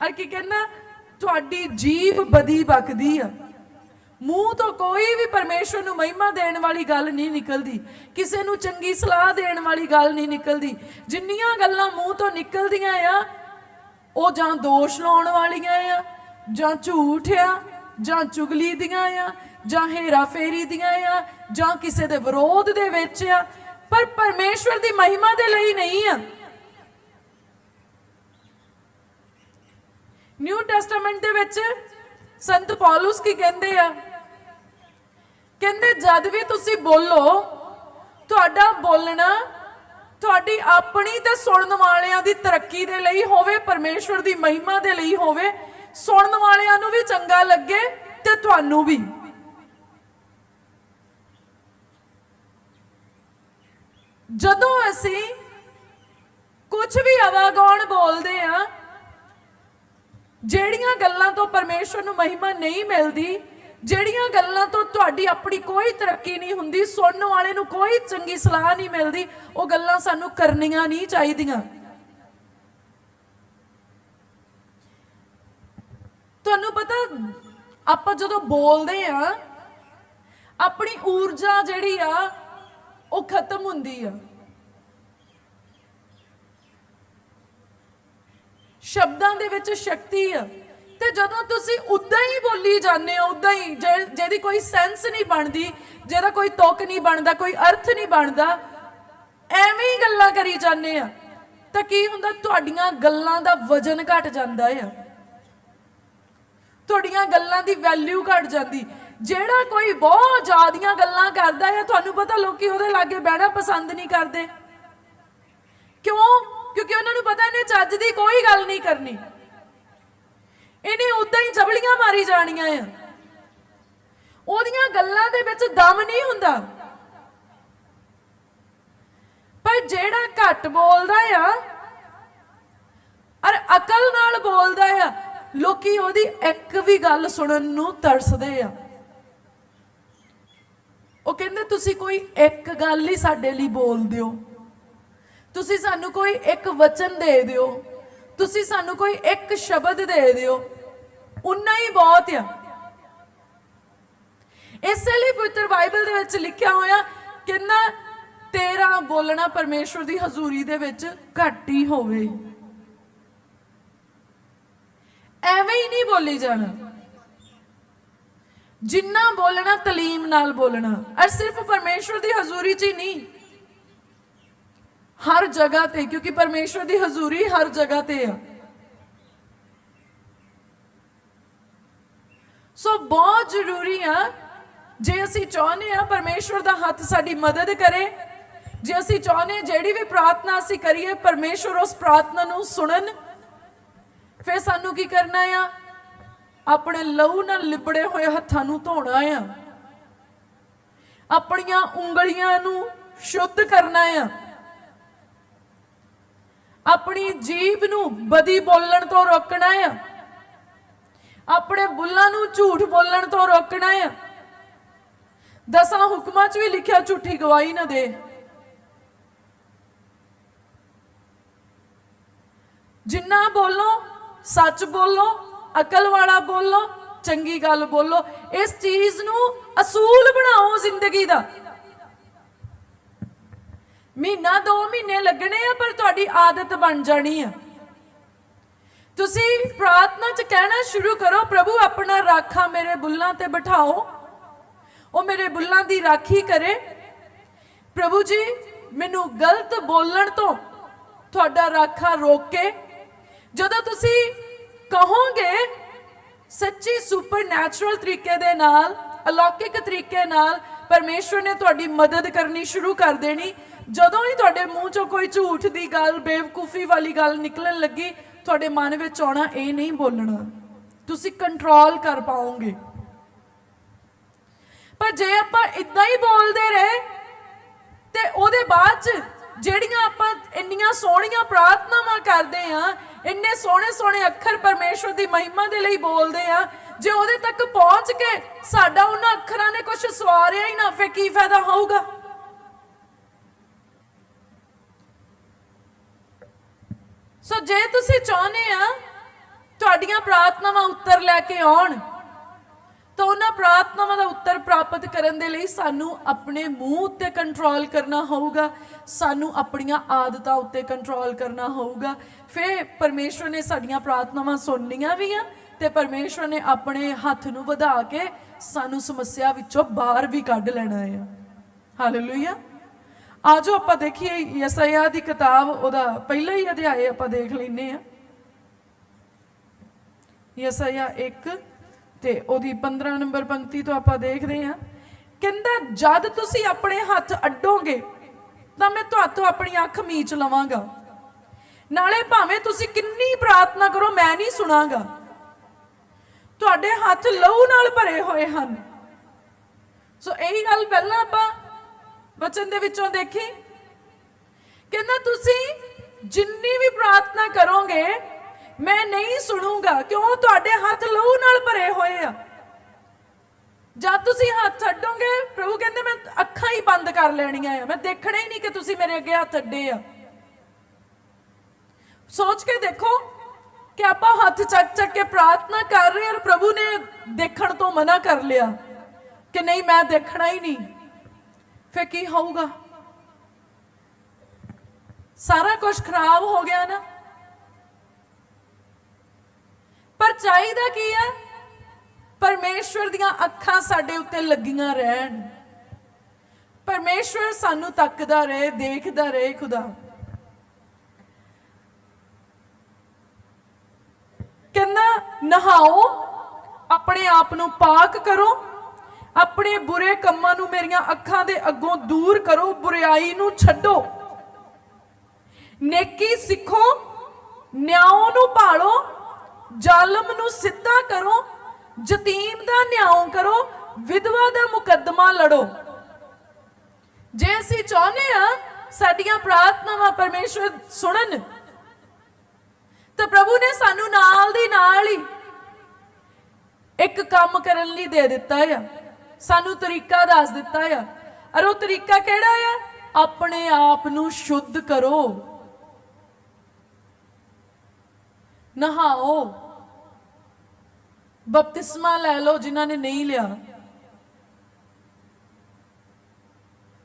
ਔਰ ਕੀ ਕਹਿੰਦਾ? ਤੁਹਾਡੀ ਜੀਵ ਬਦੀ ਬਕਦੀ ਆ। ਮੂੰਹ ਤੋਂ ਕੋਈ ਵੀ ਪਰਮੇਸ਼ਵਰ ਨੂੰ ਮਹਿਮਾ ਦੇਣ ਵਾਲੀ ਗੱਲ ਨਹੀਂ ਨਿਕਲਦੀ, ਕਿਸੇ ਨੂੰ ਚੰਗੀ ਸਲਾਹ ਦੇਣ ਵਾਲੀ ਗੱਲ ਨਹੀਂ ਨਿਕਲਦੀ। ਜਿੰਨੀਆਂ ਗੱਲਾਂ ਮੂੰਹ ਤੋਂ ਨਿਕਲਦੀਆਂ ਆ, ਉਹ ਜਾਂ ਦੋਸ਼ ਲਾਉਣ ਵਾਲੀਆਂ ਆ, ਜਾਂ ਝੂਠ ਆ, ਜਾਂ ਚੁਗਲੀ ਦੀਆਂ ਆ, ਜਾਂ ਹੇਰਾ ਫੇਰੀ ਦੀਆਂ ਆ, ਜਾਂ ਕਿਸੇ ਦੇ ਵਿਰੋਧ ਦੇ ਵਿੱਚ ਆ। ਪਰ ਪਰਮੇਸ਼ਵਰ ਦੀ ਮਹਿਮਾ ਦੇ ਲਈ ਨਹੀਂ ਆ। ਨਿਊ ਟੈਸਟਾਮੈਂਟ ਦੇ ਵਿੱਚ ਸੰਤ ਪੌਲਸ ਕੀ ਕਹਿੰਦੇ ਆ? ਕਹਿੰਦੇ, ਜਦ ਵੀ ਤੁਸੀਂ ਬੋਲੋ, ਤੁਹਾਡਾ ਬੋਲਣਾ ਤੁਹਾਡੀ ਆਪਣੀ ਤੇ ਸੁਣਨ ਵਾਲਿਆਂ ਦੀ ਤਰੱਕੀ ਦੇ ਲਈ ਹੋਵੇ, ਪਰਮੇਸ਼ਵਰ ਦੀ ਮਹਿਮਾ ਦੇ ਲਈ ਹੋਵੇ, ਸੁਣਨ ਵਾਲਿਆਂ ਨੂੰ ਵੀ ਚੰਗਾ ਲੱਗੇ ਤੇ ਤੁਹਾਨੂੰ ਵੀ। ਜਦੋਂ ਅਸੀਂ ਕੁਝ ਵੀ ਆਵਾਗੌਣ ਬੋਲਦੇ ਆ ਜਿਹੜੀਆਂ ਗੱਲਾਂ ਤੋਂ ਪਰਮੇਸ਼ਵਰ ਨੂੰ ਮਹਿਮਾ ਨਹੀਂ ਮਿਲਦੀ, ਜਿਹੜੀਆਂ ਗੱਲਾਂ ਤੋਂ ਤੁਹਾਡੀ ਆਪਣੀ ਕੋਈ ਤਰੱਕੀ ਨਹੀਂ ਹੁੰਦੀ, ਸੁਣਨ ਵਾਲੇ ਨੂੰ ਕੋਈ ਚੰਗੀ ਸਲਾਹ ਨਹੀਂ ਮਿਲਦੀ, ਉਹ ਗੱਲਾਂ ਸਾਨੂੰ ਕਰਨੀਆਂ ਨਹੀਂ ਚਾਹੀਦੀਆਂ। ਤੁਹਾਨੂੰ ਪਤਾ, ਆਪਾਂ ਜਦੋਂ ਬੋਲਦੇ ਆ, ਆਪਣੀ ਊਰਜਾ ਜਿਹੜੀ ਆ, ਉਹ ਖਤਮ ਹੁੰਦੀ ਆ। ਸ਼ਬਦਾਂ ਦੇ ਵਿੱਚ ਸ਼ਕਤੀ ਆ। ਤੇ ਜਦੋਂ ਤੁਸੀਂ ਉਦਾਂ ਹੀ ਬੋਲੀ ਜਾਂਦੇ ਹੋ, ਉਦਾਂ ਹੀ ਜਿਹਦੀ ਕੋਈ ਸੈਂਸ ਨਹੀਂ ਬਣਦੀ, ਜਿਹਦਾ ਕੋਈ ਤੁਕ ਨਹੀਂ ਬਣਦਾ, ਕੋਈ ਅਰਥ ਨਹੀਂ ਬਣਦਾ, ਐਵੇਂ ਹੀ ਗੱਲਾਂ ਕਰੀ ਜਾਂਦੇ ਆ। ਤਾਂ ਕੀ ਹੁੰਦਾ, ਤੁਹਾਡੀਆਂ ਗੱਲਾਂ ਦਾ ਵਜ਼ਨ ਘਟ ਜਾਂਦਾ ਆ। ਤੁਹਾਡੀਆਂ ਗੱਲਾਂ ਦੀ ਵੈਲਿਊ ਘਟ ਜਾਂਦੀ। ਜਿਹੜਾ ਕੋਈ ਬਹੁਤ ਜ਼ਿਆਦੀਆਂ ਗੱਲਾਂ ਕਰਦਾ ਹੈ ਤੁਹਾਨੂੰ ਪਤਾ ਲੋਕੀ ਉਹਦੇ ਲਾਗੇ ਬਹਿਣਾ ਪਸੰਦ ਨਹੀਂ ਕਰਦੇ। ਕਿਉਂ? ਕਿਉਂਕਿ ਉਹਨਾਂ ਨੂੰ ਪਤਾ ਇਹਨੇ ਚੱਜ ਦੀ ਕੋਈ ਗੱਲ ਨਹੀਂ ਕਰਨੀ। ਇਹਨੇ ਉਦਾਂ ਹੀ ਜਬਲੀਆਂ ਮਾਰੀ ਜਾਣੀਆਂ ਆ। ਉਹਦੀਆਂ ਗੱਲਾਂ ਦੇ ਵਿੱਚ ਦਮ ਨਹੀਂ ਹੁੰਦਾ। ਪਰ ਜਿਹੜਾ ਘੱਟ ਬੋਲਦਾ ਆ, ਔਰ ਅਕਲ ਨਾਲ ਬੋਲਦਾ ਆ, ਲੋਕੀ ਉਹਦੀ ਇੱਕ ਵੀ ਗੱਲ ਸੁਣਨ ਨੂੰ ਤਰਸਦੇ ਆ। ਉਹ ਕਹਿੰਦੇ, ਤੁਸੀਂ ਕੋਈ ਇੱਕ ਗੱਲ ਹੀ ਸਾਡੇ ਲਈ ਬੋਲ ਦਿਓ ਤੁਸੀਂ ਸਾਨੂੰ ਕੋਈ ਇੱਕ ਵਚਨ ਦੇ ਦਿਓ। ਤੁਸੀਂ ਸਾਨੂੰ ਕੋਈ ਇੱਕ ਸ਼ਬਦ ਦੇ ਦਿਓ। ਉਨਾ ਹੀ ਬਹੁਤ ਆ। ਇਸੇ ਲਈ ਪਵਿੱਤਰ ਬਾਈਬਲ ਦੇ ਵਿੱਚ ਲਿਖਿਆ ਹੋਇਆ, ਕਿੰਨਾ ਤੇਰਾ ਬੋਲਣਾ ਪਰਮੇਸ਼ਵਰ ਦੀ ਹਜ਼ੂਰੀ ਦੇ ਵਿੱਚ ਘੱਟ ਹੀ ਹੋਵੇ। ਐਵੇਂ ਹੀ ਨਹੀਂ ਬੋਲੀ ਜਾਣਾ। ਜਿੰਨਾ ਬੋਲਣਾ ਤਲੀਮ ਨਾਲ ਬੋਲਣਾ। ਔਰ ਸਿਰਫ ਪਰਮੇਸ਼ਵਰ ਦੀ ਹਜ਼ੂਰੀ 'ਚ ਹੀ ਨਹੀਂ। ਹਰ ਜਗ੍ਹਾ ਤੇ, ਕਿਉਂਕਿ ਪਰਮੇਸ਼ਵਰ ਦੀ ਹਜ਼ੂਰੀ ਹਰ ਜਗ੍ਹਾ ਤੇ ਆ। ਸੋ ਬਹੁਤ ਜ਼ਰੂਰੀ ਆ, ਜੇ ਅਸੀਂ ਚਾਹੁੰਦੇ ਆ ਪਰਮੇਸ਼ਵਰ ਦਾ ਹੱਥ ਸਾਡੀ ਮਦਦ ਕਰੇ, ਜੇ ਅਸੀਂ ਚਾਹੁੰਦੇ ਹਾਂ ਜਿਹੜੀ ਵੀ ਪ੍ਰਾਰਥਨਾ ਅਸੀਂ ਕਰੀਏ, ਪਰਮੇਸ਼ਵਰ ਉਸ ਪ੍ਰਾਰਥਨਾ ਨੂੰ ਸੁਣਨ, ਫਿਰ ਸਾਨੂੰ ਕੀ ਕਰਨਾ ਆ? ਆਪਣੇ ਲਹੂ ਨਾਲ ਲਿਬੜੇ ਹੋਏ ਹੱਥਾਂ ਨੂੰ ਧੋਣਾ ਆ। ਆਪਣੀਆਂ ਉਂਗਲੀਆਂ ਨੂੰ ਸ਼ੁੱਧ ਕਰਨਾ ਆ। ਆਪਣੀ ਜੀਭ ਨੂੰ ਬਦੀ ਬੋਲਣ ਤੋਂ ਰੋਕਣਾ ਆ। ਆਪਣੇ ਬੁੱਲਾਂ ਨੂੰ ਝੂਠ ਬੋਲਣ ਤੋਂ ਰੋਕਣਾ ਆ। ਦਸਾਂ ਹੁਕਮਾਂ 'ਚ ਵੀ ਲਿਖਿਆ ਝੂਠੀ ਗਵਾਹੀ ਨਾ ਦੇ। ਜਿੰਨਾ ਬੋਲੋ, ਸੱਚ ਬੋਲੋ, ਅਕਲ ਵਾਲਾ ਬੋਲੋ, ਚੰਗੀ ਗੱਲ ਬੋਲੋ, ਇਸ ਚੀਜ਼ ਨੂੰ ਅਸੂਲ ਬਣਾਓ ਜ਼ਿੰਦਗੀ ਦਾ। ਮਹੀਨਾ ਦੋ ਮਹੀਨੇ ਲੱਗਣੇ ਆ, ਪਰ ਤੁਹਾਡੀ ਆਦਤ ਬਣ ਜਾਣੀ ਆ। ਤੁਸੀਂ ਪ੍ਰਾਰਥਨਾ ਚ ਕਹਿਣਾ ਸ਼ੁਰੂ ਕਰੋ, ਪ੍ਰਭੂ, ਆਪਣਾ ਰਾਖਾ ਮੇਰੇ ਬੁੱਲਾਂ ਤੇ ਬਿਠਾਓ। ਉਹ ਮੇਰੇ ਬੁੱਲਾਂ ਦੀ ਰਾਖੀ ਕਰੇ। ਪ੍ਰਭੂ ਜੀ, ਮੈਨੂੰ ਗਲਤ ਬੋਲਣ ਤੋਂ ਤੁਹਾਡਾ ਰਾਖਾ ਰੋਕੇ। ਜਦੋਂ ਤੁਸੀਂ ਕਹੋਗੇ ਸੱਚੀ ਸੁਪਰਨੈਚੁਰਲ ਤਰੀਕੇ ਦੇ ਨਾਲ, ਅਲੌਕਿਕ ਤਰੀਕੇ ਨਾਲ, ਪਰਮੇਸ਼ਵਰ ਨੇ ਤੁਹਾਡੀ ਮਦਦ ਕਰਨੀ ਸ਼ੁਰੂ ਕਰ ਦੇਣੀ ਜਦੋਂ ਹੀ ਤੁਹਾਡੇ ਮੂੰਹ ਚੋਂ ਕੋਈ ਝੂਠ ਦੀ ਗੱਲ, ਬੇਵਕੂਫੀ ਵਾਲੀ ਗੱਲ ਨਿਕਲਣ ਲੱਗੀ, ਤੁਹਾਡੇ ਮਨ ਵਿੱਚ ਆਉਣਾ ਇਹ ਨਹੀਂ ਬੋਲਣਾ। ਤੁਸੀਂ ਕੰਟਰੋਲ ਕਰ ਪਾਓਗੇ। ਪਰ ਜੇ ਆਪਾਂ ਇਦਾਂ ਹੀ ਬੋਲਦੇ ਰਹੇ, ਤੇ ਉਹਦੇ ਬਾਅਦ ਚ ਜਿਹੜੀਆਂ ਆਪਾਂ ਇੰਨੀਆਂ ਸੋਹਣੀਆਂ ਪ੍ਰਾਰਥਨਾਵਾਂ ਕਰਦੇ ਆ ਇੰਨੇ ਸੋਹਣੇ ਸੋਹਣੇ ਅੱਖਰ ਪਰਮੇਸ਼ਵਰ ਦੀ ਮਹਿਮਾ ਦੇ ਲਈ ਬੋਲਦੇ ਆ ਜੇ ਉਹਦੇ ਤੱਕ ਪਹੁੰਚ ਕੇ ਸਾਡਾ ਉਹਨਾਂ ਅੱਖਰਾਂ ਨੇ ਕੁਝ ਸਵਾਰਿਆ ਹੀ ਨਾ ਫੇ ਕੀ ਫਾਇਦਾ ਹੋਊਗਾ? ਸੋ ਜੇ ਤੁਸੀਂ ਚਾਹੁੰਦੇ ਆ ਤੁਹਾਡੀਆਂ ਪ੍ਰਾਰਥਨਾਵਾਂ ਉੱਤਰ ਲੈ ਕੇ ਆਉਣ, ਤਾਂ ਉਹਨਾਂ ਪ੍ਰਾਰਥਨਾਵਾਂ ਦਾ ਉੱਤਰ ਪ੍ਰਾਪਤ ਕਰਨ ਦੇ ਲਈ ਸਾਨੂੰ ਆਪਣੇ ਮੂੰਹ ਉੱਤੇ ਕੰਟਰੋਲ ਕਰਨਾ ਹੋਊਗਾ, ਸਾਨੂੰ ਆਪਣੀਆਂ ਆਦਤਾਂ ਉੱਤੇ ਕੰਟਰੋਲ ਕਰਨਾ ਹੋਊਗਾ। ਫਿਰ ਪਰਮੇਸ਼ਵਰ ਨੇ ਸਾਡੀਆਂ ਪ੍ਰਾਰਥਨਾਵਾਂ ਸੁਣਨੀਆਂ ਵੀ ਆ ਤੇ ਪਰਮੇਸ਼ਵਰ ਨੇ ਆਪਣੇ ਹੱਥ ਨੂੰ ਵਧਾ ਕੇ ਸਾਨੂੰ ਸਮੱਸਿਆ ਵਿੱਚੋਂ ਬਾਹਰ ਵੀ ਕੱਢ ਲੈਣਾ ਹੈ ਹਾਲੇਲੂਇਆ ਆਜੋ ਆਪਾਂ ਦੇਖੀਏ, ਯਸਾਇਆ ਦੀ ਕਿਤਾਬ, ਉਹਦਾ ਪਹਿਲਾ ਹੀ ਅਧਿਆਏ ਆਪਾਂ ਦੇਖ ਲੈਨੇ ਆ ਯਸਾਇਆ 1 ਤੇ ਉਹਦੀ 15 ਨੰਬਰ ਪੰਕਤੀ ਤੋਂ ਆਪਾਂ ਦੇਖਦੇ ਹਾਂ। ਕਹਿੰਦਾ, ਜਦ ਤੁਸੀਂ ਆਪਣੇ ਹੱਥ ਅੱਡੋਗੇ, ਤਾਂ ਮੈਂ ਤੁਹਾਤੋਂ ਆਪਣੀ ਅੱਖ ਮੀਚ ਲਵਾਂਗਾ। ਨਾਲੇ ਭਾਵੇਂ ਤੁਸੀਂ ਕਿੰਨੀ ਪ੍ਰਾਰਥਨਾ ਕਰੋ, ਮੈਂ ਨਹੀਂ ਸੁਣਾਗਾ। ਤੁਹਾਡੇ ਹੱਥ ਲਹੂ ਨਾਲ ਭਰੇ ਹੋਏ ਹਨ। ਸੋ, ਇਹੀ ਗੱਲ ਪਹਿਲਾਂ ਆਪਾਂ ਵਚਨ ਦੇ ਵਿੱਚੋਂ ਦੇਖੀ। ਕਹਿੰਦਾ, ਤੁਸੀਂ ਜਿੰਨੀ ਵੀ ਪ੍ਰਾਰਥਨਾ ਕਰੋਗੇ, ਮੈਂ ਨਹੀਂ ਸੁਣੂਗਾ, ਕਿਉਂ? ਤੁਹਾਡੇ ਹੱਥ ਲਹੂ ਨਾਲ ਭਰੇ ਹੋਏ ਆ। ਜਦ ਤੁਸੀਂ ਹੱਥ ਛੱਡੋਗੇ? ਪ੍ਰਭੂ ਕਹਿੰਦੇ, ਮੈਂ ਅੱਖਾਂ ਹੀ ਬੰਦ ਕਰ ਲੈਣੀਆਂ ਆ। ਮੈਂ ਦੇਖਣਾ ਹੀ ਨਹੀਂ ਕਿ ਤੁਸੀਂ ਮੇਰੇ ਅੱਗੇ ਹੱਥ ਅੱਡੇ ਆ। ਸੋਚ ਕੇ ਦੇਖੋ ਕਿ ਆਪਾਂ ਹੱਥ ਚੱਕ ਚੱਕ ਕੇ ਪ੍ਰਾਰਥਨਾ ਕਰ ਰਹੇ ਹਾਂ ਔਰ ਪ੍ਰਭੂ ਨੇ ਦੇਖਣ ਤੋਂ ਮਨਾ ਕਰ ਲਿਆ ਕਿ ਨਹੀਂ, ਮੈਂ ਦੇਖਣਾ ਹੀ ਨਹੀਂ। ਫੇ ਕੀ ਹੋਊਗਾ? ਸਾਰਾ ਕੁਝ ਖਰਾਬ ਹੋ ਗਿਆ ਨਾ। ਪਰ ਚਾਹੀਦਾ ਕੀ ਆ? ਪਰਮੇਸ਼ਵਰ ਦੀਆਂ ਅੱਖਾਂ ਸਾਡੇ ਉੱਤੇ ਲੱਗੀਆਂ ਰਹਿਣ। ਪਰਮੇਸ਼ਵਰ ਸਾਨੂੰ ਤੱਕਦਾ ਰਹੇ, ਦੇਖਦਾ ਰਹੇ ਖੁਦਾ। ਕਹਿੰਦਾ, ਨਹਾਓ, ਆਪਣੇ ਆਪ ਨੂੰ ਪਾਕ ਕਰੋ। ਆਪਣੇ ਬੁਰੇ ਕੰਮਾਂ ਨੂੰ ਮੇਰੀਆਂ ਅੱਖਾਂ ਦੇ ਅੱਗੋਂ ਦੂਰ ਕਰੋ, ਬੁਰਾਈ ਨੂੰ ਛੱਡੋ। ਨੇਕੀ ਸਿੱਖੋ ਨਿਆਂ ਨੂੰ ਭਾਲੋ, ਜ਼ਾਲਮ ਨੂੰ ਸਿੱਧਾ ਕਰੋ, ਯਤੀਮ ਦਾ ਨਿਆਂ ਕਰੋ, ਵਿਧਵਾ ਦਾ ਮੁਕੱਦਮਾ ਲੜੋ। ਜੇ ਅਸੀਂ ਚਾਹੁੰਦੇ ਆ ਸਾਡੀਆਂ ਪ੍ਰਾਰਥਨਾਵਾਂ ਪਰਮੇਸ਼ਵਰ ਸੁਣਨ, ਤਾਂ ਪ੍ਰਭੂ ਨੇ ਸਾਨੂੰ ਨਾਲ ਦੀ ਨਾਲ ਹੀ ਇੱਕ ਕੰਮ ਕਰਨ ਲਈ ਦੇ ਦਿੱਤਾ ਆ। ਸਾਨੂੰ ਤਰੀਕਾ ਦੱਸ ਦਿੱਤਾ ਆ। ਅਰ ਉਹ ਤਰੀਕਾ ਕਿਹੜਾ ਆ? ਆਪਣੇ ਆਪ ਨੂੰ ਸ਼ੁੱਧ ਕਰੋ। ਨਹਾਓ। ਬਪਤਿਸਮਾ ਲੈ ਲਓ ਜਿਨ੍ਹਾਂ ਨੇ ਨਹੀਂ ਲਿਆ।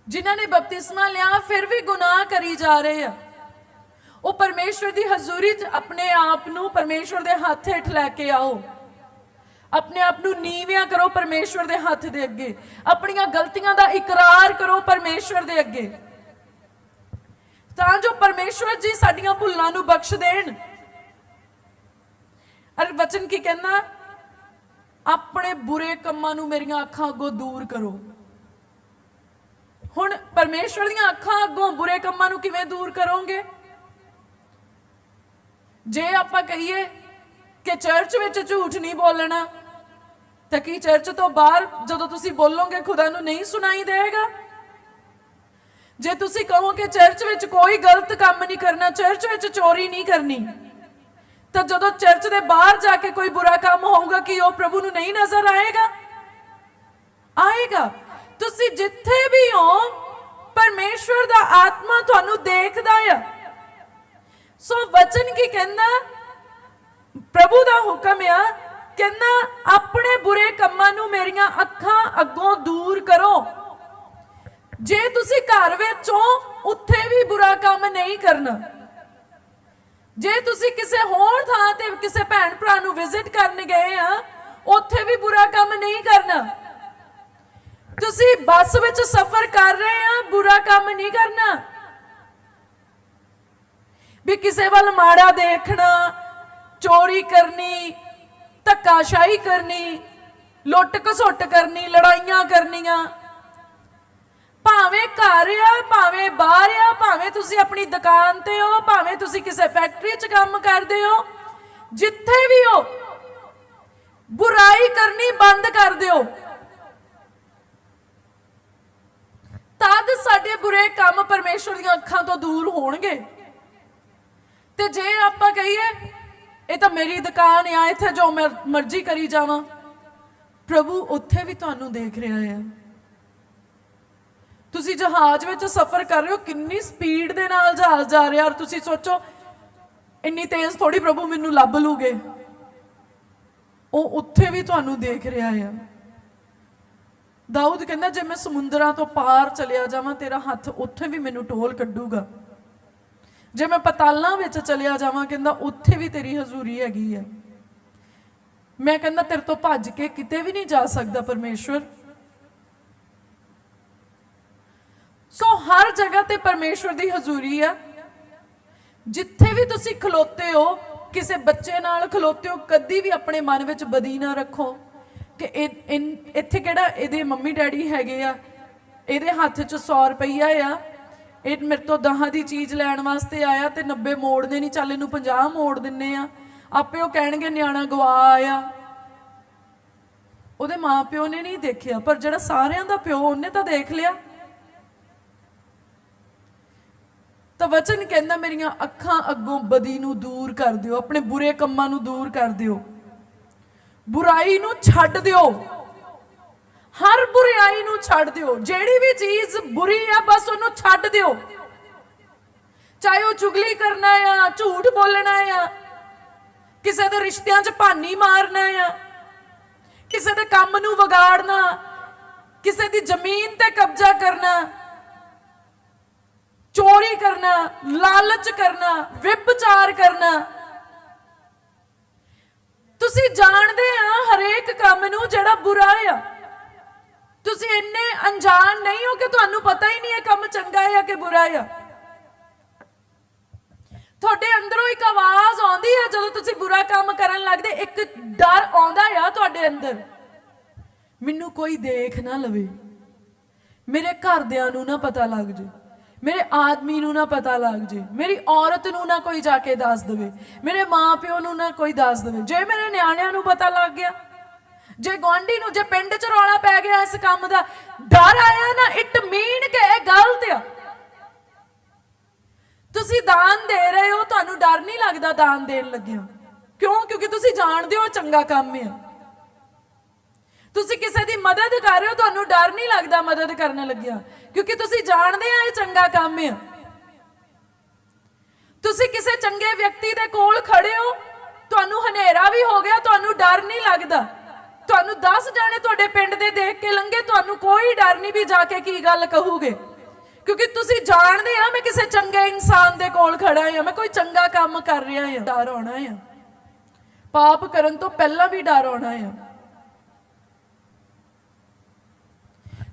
ਜਿਨ੍ਹਾਂ ਨੇ ਬਪਤਿਸਮਾ ਲਿਆ, ਫਿਰ ਵੀ ਗੁਨਾਹ ਕਰੀ ਜਾ ਰਹੇ ਆ। ਉਹ ਪਰਮੇਸ਼ਵਰ ਦੀ ਹਜ਼ੂਰੀ 'ਚ ਆਪਣੇ ਆਪ ਨੂੰ ਪਰਮੇਸ਼ਵਰ ਦੇ ਹੱਥ ਹੇਠ ਲੈ ਕੇ ਆਓ। ਆਪਣੇ ਆਪ ਨੂੰ ਨੀਵਿਆਂ ਕਰੋ ਪਰਮੇਸ਼ਵਰ ਦੇ ਹੱਥ ਦੇ ਅੱਗੇ। ਆਪਣੀਆਂ ਗਲਤੀਆਂ ਦਾ ਇਕਰਾਰ ਕਰੋ ਪਰਮੇਸ਼ਵਰ ਦੇ ਅੱਗੇ। ਤਾਂ ਜੋ ਪਰਮੇਸ਼ਵਰ ਜੀ ਸਾਡੀਆਂ ਭੁੱਲਾਂ ਨੂੰ ਬਖਸ਼ ਦੇਣ। ਅਰ ਵਚਨ ਕੀ ਕਹਿੰਦਾ? ਆਪਣੇ ਬੁਰੇ ਕੰਮਾਂ ਨੂੰ ਮੇਰੀਆਂ ਅੱਖਾਂ ਅੱਗੋਂ ਦੂਰ ਕਰੋ। ਹੁਣ ਪਰਮੇਸ਼ਵਰ ਦੀਆਂ ਅੱਖਾਂ ਅੱਗੋਂ ਬੁਰੇ ਕੰਮਾਂ ਨੂੰ ਕਿਵੇਂ ਦੂਰ ਕਰੋਗੇ? ਜੇ ਆਪਾਂ ਕਹੀਏ ਕਿ ਚਰਚ ਵਿੱਚ ਝੂਠ ਨਹੀਂ ਬੋਲਣਾ? ਤਾਂ ਕੀ ਚਰਚ ਤੋਂ ਬਾਹਰ ਜਦੋਂ ਤੁਸੀਂ ਬੋਲੋਗੇ ਖੁਦਾ ਨੂੰ ਨਹੀਂ ਸੁਣਾਈ ਦੇਗਾ ਜੇ ਤੁਸੀਂ ਕਹੋ ਕਿ ਚਰਚ ਵਿੱਚ ਕੋਈ ਗਲਤ ਕੰਮ ਨਹੀਂ ਕਰਨਾ, ਚਰਚ ਵਿੱਚ ਚੋਰੀ ਨਹੀਂ ਕਰਨੀ, ਤਾਂ ਜਦੋਂ ਚਰਚ ਦੇ ਬਾਹਰ ਜਾ ਕੇ ਕੋਈ ਬੁਰਾ ਕੰਮ ਹੋਊਗਾ, ਕਿ ਉਹ ਪ੍ਰਭੂ ਨੂੰ ਨਹੀਂ ਨਜ਼ਰ ਆਏਗਾ? ਆਏਗਾ। ਤੁਸੀਂ ਜਿੱਥੇ ਵੀ ਹੋ, ਪਰਮੇਸ਼ਵਰ ਦਾ ਆਤਮਾ ਤੁਹਾਨੂੰ ਦੇਖਦਾ ਆ। ਸੋ ਵਚਨ ਕੀ ਕਹਿੰਦਾ? ਪ੍ਰਭੂ ਦਾ ਹੁਕਮ ਆ ਕਹਿੰਦਾ ਆਪਣੇ ਬੁਰੇ ਕੰਮਾਂ ਨੂੰ ਮੇਰੀਆਂ ਅੱਖਾਂ ਅੱਗੋਂ ਦੂਰ ਕਰੋ। ਜੇ ਤੁਸੀਂ ਘਰ ਵਿੱਚ ਉੱਥੇ ਵੀ ਬੁਰਾ ਕੰਮ ਨਹੀਂ ਕਰਨਾ। ਜੇ ਤੁਸੀਂ ਕਿਸੇ ਹੋਰ ਥਾਂ ਤੇ ਕਿਸੇ ਭੈਣ ਭਰਾ ਨੂੰ ਵਿਜ਼ਿਟ ਕਰਨ ਗਏ ਆ, ਉੱਥੇ ਵੀ ਬੁਰਾ ਕੰਮ ਨਹੀਂ ਕਰਨਾ। ਤੁਸੀਂ ਬੱਸ ਵਿੱਚ ਸਫ਼ਰ ਕਰ ਰਹੇ ਆ, ਬੁਰਾ ਕੰਮ ਨਹੀਂ ਕਰਨਾ। ਵੀ ਕਿਸੇ ਵੱਲ ਮਾੜਾ ਦੇਖਣਾ ਚੋਰੀ ਕਰਨੀ, ਧੱਕਾਸ਼ਾਹੀ ਕਰਨੀ, ਲੁੱਟ ਘਸੁੱਟ ਕਰਨੀ, ਲੜਾਈਆਂ ਕਰਨੀਆਂ। ਭਾਵੇਂ ਘਰ ਆ, ਭਾਵੇਂ ਬਾਹਰ ਆ, ਭਾਵੇਂ ਤੁਸੀਂ ਆਪਣੀ ਦੁਕਾਨ ਤੇ ਹੋ, ਭਾਵੇਂ ਤੁਸੀਂ ਕਿਸੇ ਫੈਕਟਰੀ 'ਚ ਕੰਮ ਕਰਦੇ ਹੋ, ਜਿੱਥੇ ਵੀ ਹੋ, ਬੁਰਾਈ ਕਰਨੀ ਬੰਦ ਕਰ ਦਿਓ। ਤਦ ਸਾਡੇ ਬੁਰੇ ਕੰਮ ਪਰਮੇਸ਼ਵਰ ਦੀਆਂ ਅੱਖਾਂ ਤੋਂ ਦੂਰ ਹੋਣਗੇ। ਤੇ ਜੇ ਆਪਾਂ ਕਹੀਏ ਇਹ ਤਾਂ ਮੇਰੀ ਦੁਕਾਨ ਆ, ਇੱਥੇ ਜੋ ਮੈਂ ਮਰਜ਼ੀ ਕਰੀ ਜਾਵਾਂ। ਪ੍ਰਭੂ ਉੱਥੇ ਵੀ ਤੁਹਾਨੂੰ ਦੇਖ ਰਿਹਾ ਹੈ ਤੁਸੀਂ ਜਹਾਜ਼ ਵਿੱਚ ਸਫ਼ਰ ਕਰ ਰਹੇ ਹੋ, ਕਿੰਨੀ ਸਪੀਡ ਦੇ ਨਾਲ ਜਹਾਜ਼ ਜਾ ਰਿਹਾ ਔਰ ਤੁਸੀਂ ਸੋਚੋ, ਇੰਨੀ ਤੇਜ਼ ਥੋੜੀ ਪ੍ਰਭੂ ਮੈਨੂੰ ਲੱਭ ਲੂਗੇ। ਉਹ ਉੱਥੇ ਵੀ ਤੁਹਾਨੂੰ ਦੇਖ ਰਿਹਾ ਹੈ ਦਾਊਦ ਕਹਿੰਦਾ, ਜੇ ਮੈਂ ਸਮੁੰਦਰਾਂ ਤੋਂ ਪਾਰ ਚਲਿਆ ਜਾਵਾਂ, ਤੇਰਾ ਹੱਥ ਉੱਥੇ ਵੀ ਮੈਨੂੰ ਟੋਲ ਕੱਢੂਗਾ। ਜੇ ਮੈਂ ਪਤਾਲਾਂ ਵਿੱਚ ਚਲਿਆ ਜਾਵਾਂ, ਕਹਿੰਦਾ ਉੱਥੇ ਵੀ ਤੇਰੀ ਹਜ਼ੂਰੀ ਹੈਗੀ ਹੈ। ਮੈਂ ਕਹਿੰਦਾ ਤੇਰੇ ਤੋਂ ਭੱਜ ਕੇ ਕਿਤੇ ਵੀ ਨਹੀਂ ਜਾ ਸਕਦਾ ਪਰਮੇਸ਼ਵਰ। ਸੋ ਹਰ ਜਗ੍ਹਾ ਤੇ ਪਰਮੇਸ਼ਵਰ ਦੀ ਹਜ਼ੂਰੀ ਆ। ਜਿੱਥੇ ਵੀ ਤੁਸੀਂ ਖਲੋਤੇ ਹੋ, ਕਿਸੇ ਬੱਚੇ ਨਾਲ ਖਲੋਤੇ ਹੋ, ਕਦੀ ਵੀ ਆਪਣੇ ਮਨ ਵਿੱਚ ਬਦੀ ਨਾ ਰੱਖੋ ਕਿ ਇਹ ਇੱਥੇ ਕਿਹੜਾ ਇਹਦੇ ਮੰਮੀ ਡੈਡੀ ਹੈਗੇ ਆ, ਇਹਦੇ ਹੱਥ 'ਚ 100 ਰੁਪਈਆ ਆ ਇਹ ਮੇਰੇ ਤੋਂ ਦਹਾਂ ਦੀ ਚੀਜ਼ ਲੈਣ ਵਾਸਤੇ ਆਇਆ ਤੇ 90 ਮੋੜਦੇ ਨਹੀਂ। ਚੱਲ ਇਹਨੂੰ 50 ਮੋੜ ਦਿੰਨੇ ਆ। ਆਪੇ ਉਹ ਕਹਿਣਗੇ ਨਿਆਣਾ ਗਵਾ ਆਇਆ। ਉਹਦੇ ਮਾਪਿਓ ਨੇ ਨਹੀਂ ਦੇਖਿਆ, ਪਰ ਜਿਹੜਾ ਸਾਰਿਆਂ ਦਾ ਪਿਓ, ਉਹਨੇ ਤਾਂ ਦੇਖ ਲਿਆ। ਤਾਂ ਵਚਨ ਕਹਿੰਦਾ, ਮੇਰੀਆਂ ਅੱਖਾਂ ਅੱਗੋਂ ਬਦੀ ਨੂੰ ਦੂਰ ਕਰ ਦਿਓ, ਆਪਣੇ ਬੁਰੇ ਕੰਮਾਂ ਨੂੰ ਦੂਰ ਕਰ ਦਿਓ। ਬੁਰਾਈ ਨੂੰ ਛੱਡ ਦਿਓ। ਹਰ ਬੁਰਾਈ ਨੂੰ ਛੱਡ ਦਿਓ। ਜਿਹੜੀ ਵੀ ਚੀਜ਼ ਬੁਰੀ ਆ, ਬਸ ਉਹਨੂੰ ਛੱਡ ਦਿਓ। ਚਾਹੇ ਉਹ ਚੁਗਲੀ ਕਰਨਾ ਆ, ਝੂਠ ਬੋਲਣਾ ਆ, ਕਿਸੇ ਦੇ ਰਿਸ਼ਤਿਆਂ 'ਚ ਭਾਨੀ ਮਾਰਨਾ ਆ, ਕਿਸੇ ਦੇ ਕੰਮ ਨੂੰ ਵਿਗਾੜਨਾ, ਕਿਸੇ ਦੀ ਜ਼ਮੀਨ ਤੇ ਕਬਜ਼ਾ ਕਰਨਾ, ਚੋਰੀ ਕਰਨਾ, ਲਾਲਚ ਕਰਨਾ, ਵਿਭਚਾਰ ਕਰਨਾ। ਤੁਸੀਂ ਜਾਣਦੇ ਆ ਹਰੇਕ ਕੰਮ ਨੂੰ ਜਿਹੜਾ ਬੁਰਾ ਆ। ਤੁਸੀਂ ਇੰਨੇ ਅਣਜਾਣ ਨਹੀਂ ਹੋ ਕਿ ਤੁਹਾਨੂੰ ਪਤਾ ਹੀ ਨਹੀਂ ਇਹ ਕੰਮ ਚੰਗਾ ਹੈ ਕਿ ਬੁਰਾ ਆ ਤੁਹਾਡੇ ਅੰਦਰੋਂ ਇੱਕ ਆਵਾਜ਼ ਆਉਂਦੀ ਹੈ ਜਦੋਂ ਤੁਸੀਂ ਬੁਰਾ ਕੰਮ ਕਰਨ ਲੱਗਦੇ। ਇੱਕ ਡਰ ਆਉਂਦਾ ਆ ਤੁਹਾਡੇ ਅੰਦਰ। ਮੈਨੂੰ ਕੋਈ ਦੇਖ ਨਾ ਲਵੇ। ਮੇਰੇ ਘਰਦਿਆਂ ਨੂੰ ਨਾ ਪਤਾ ਲੱਗ ਜੇ। ਮੇਰੇ ਆਦਮੀ ਨੂੰ ਨਾ ਪਤਾ ਲੱਗ ਜੇ। ਮੇਰੀ ਔਰਤ ਨੂੰ ਨਾ ਕੋਈ ਜਾ ਕੇ ਦੱਸ ਦੇਵੇ। ਮੇਰੇ ਮਾਪਿਓ ਨੂੰ ਨਾ ਕੋਈ ਦੱਸ ਦੇਵੇ। ਜੇ ਮੇਰੇ ਨਿਆਣਿਆਂ ਨੂੰ ਪਤਾ ਲੱਗ ਗਿਆ ਜੇ ਗੁਆਂਢੀ ਨੂੰ ਜੇ ਪਿੰਡ 'ਚ ਰੌਲਾ ਪੈ ਗਿਆ ਇਸ ਕੰਮ ਦਾ, ਡਰ ਆਇਆ ਨਾ ਇਟ ਮੀਨ ਕਿ ਇਹ ਗਲਤ ਆ। ਤੁਸੀਂ ਦਾਨ ਦੇ ਰਹੇ ਹੋ, ਤੁਹਾਨੂੰ ਡਰ ਨਹੀਂ ਲੱਗਦਾ ਦਾਨ ਦੇਣ ਲੱਗਿਆ। ਕਿਉਂ? ਕਿਉਂਕਿ ਤੁਸੀਂ ਜਾਣਦੇ ਹੋ ਚੰਗਾ ਕੰਮ ਆ। ਤੁਸੀਂ ਕਿਸੇ ਦੀ ਮਦਦ ਕਰ ਰਹੇ ਹੋ, ਤੁਹਾਨੂੰ ਡਰ ਨਹੀਂ ਲੱਗਦਾ ਮਦਦ ਕਰਨ ਲੱਗਿਆ। ਕਿਉਂਕਿ ਤੁਸੀਂ ਜਾਣਦੇ ਆ ਇਹ ਚੰਗਾ ਕੰਮ ਆ। ਤੁਸੀਂ ਕਿਸੇ ਚੰਗੇ ਵਿਅਕਤੀ ਦੇ ਕੋਲ ਖੜੇ ਹੋ, ਤੁਹਾਨੂੰ ਹਨੇਰਾ ਵੀ ਹੋ ਗਿਆ, ਤੁਹਾਨੂੰ ਡਰ ਨਹੀਂ ਲੱਗਦਾ। ਤੁਹਾਨੂੰ 10 ਜਾਣੇ ਤੁਹਾਡੇ ਪਿੰਡ ਦੇ ਦੇਖ ਕੇ ਲੰਘੇ, ਤੁਹਾਨੂੰ ਕੋਈ ਡਰ ਨਹੀਂ ਵੀ ਜਾ ਕੇ ਕੀ ਗੱਲ ਕਹੂਗੇ। ਕਿਉਂਕਿ ਤੁਸੀਂ ਜਾਣਦੇ ਆ, ਮੈਂ ਕਿਸੇ ਚੰਗੇ ਇਨਸਾਨ ਦੇ ਕੋਲ ਖੜਾ ਹਾਂ ਮੈਂ ਕੋਈ ਚੰਗਾ ਕੰਮ ਕਰ ਰਿਹਾ ਹਾਂ ਡਰ ਆਉਣਾ ਆ। ਪਾਪ ਕਰਨ ਤੋਂ ਪਹਿਲਾਂ ਵੀ ਡਰ ਆਉਣਾ ਆ।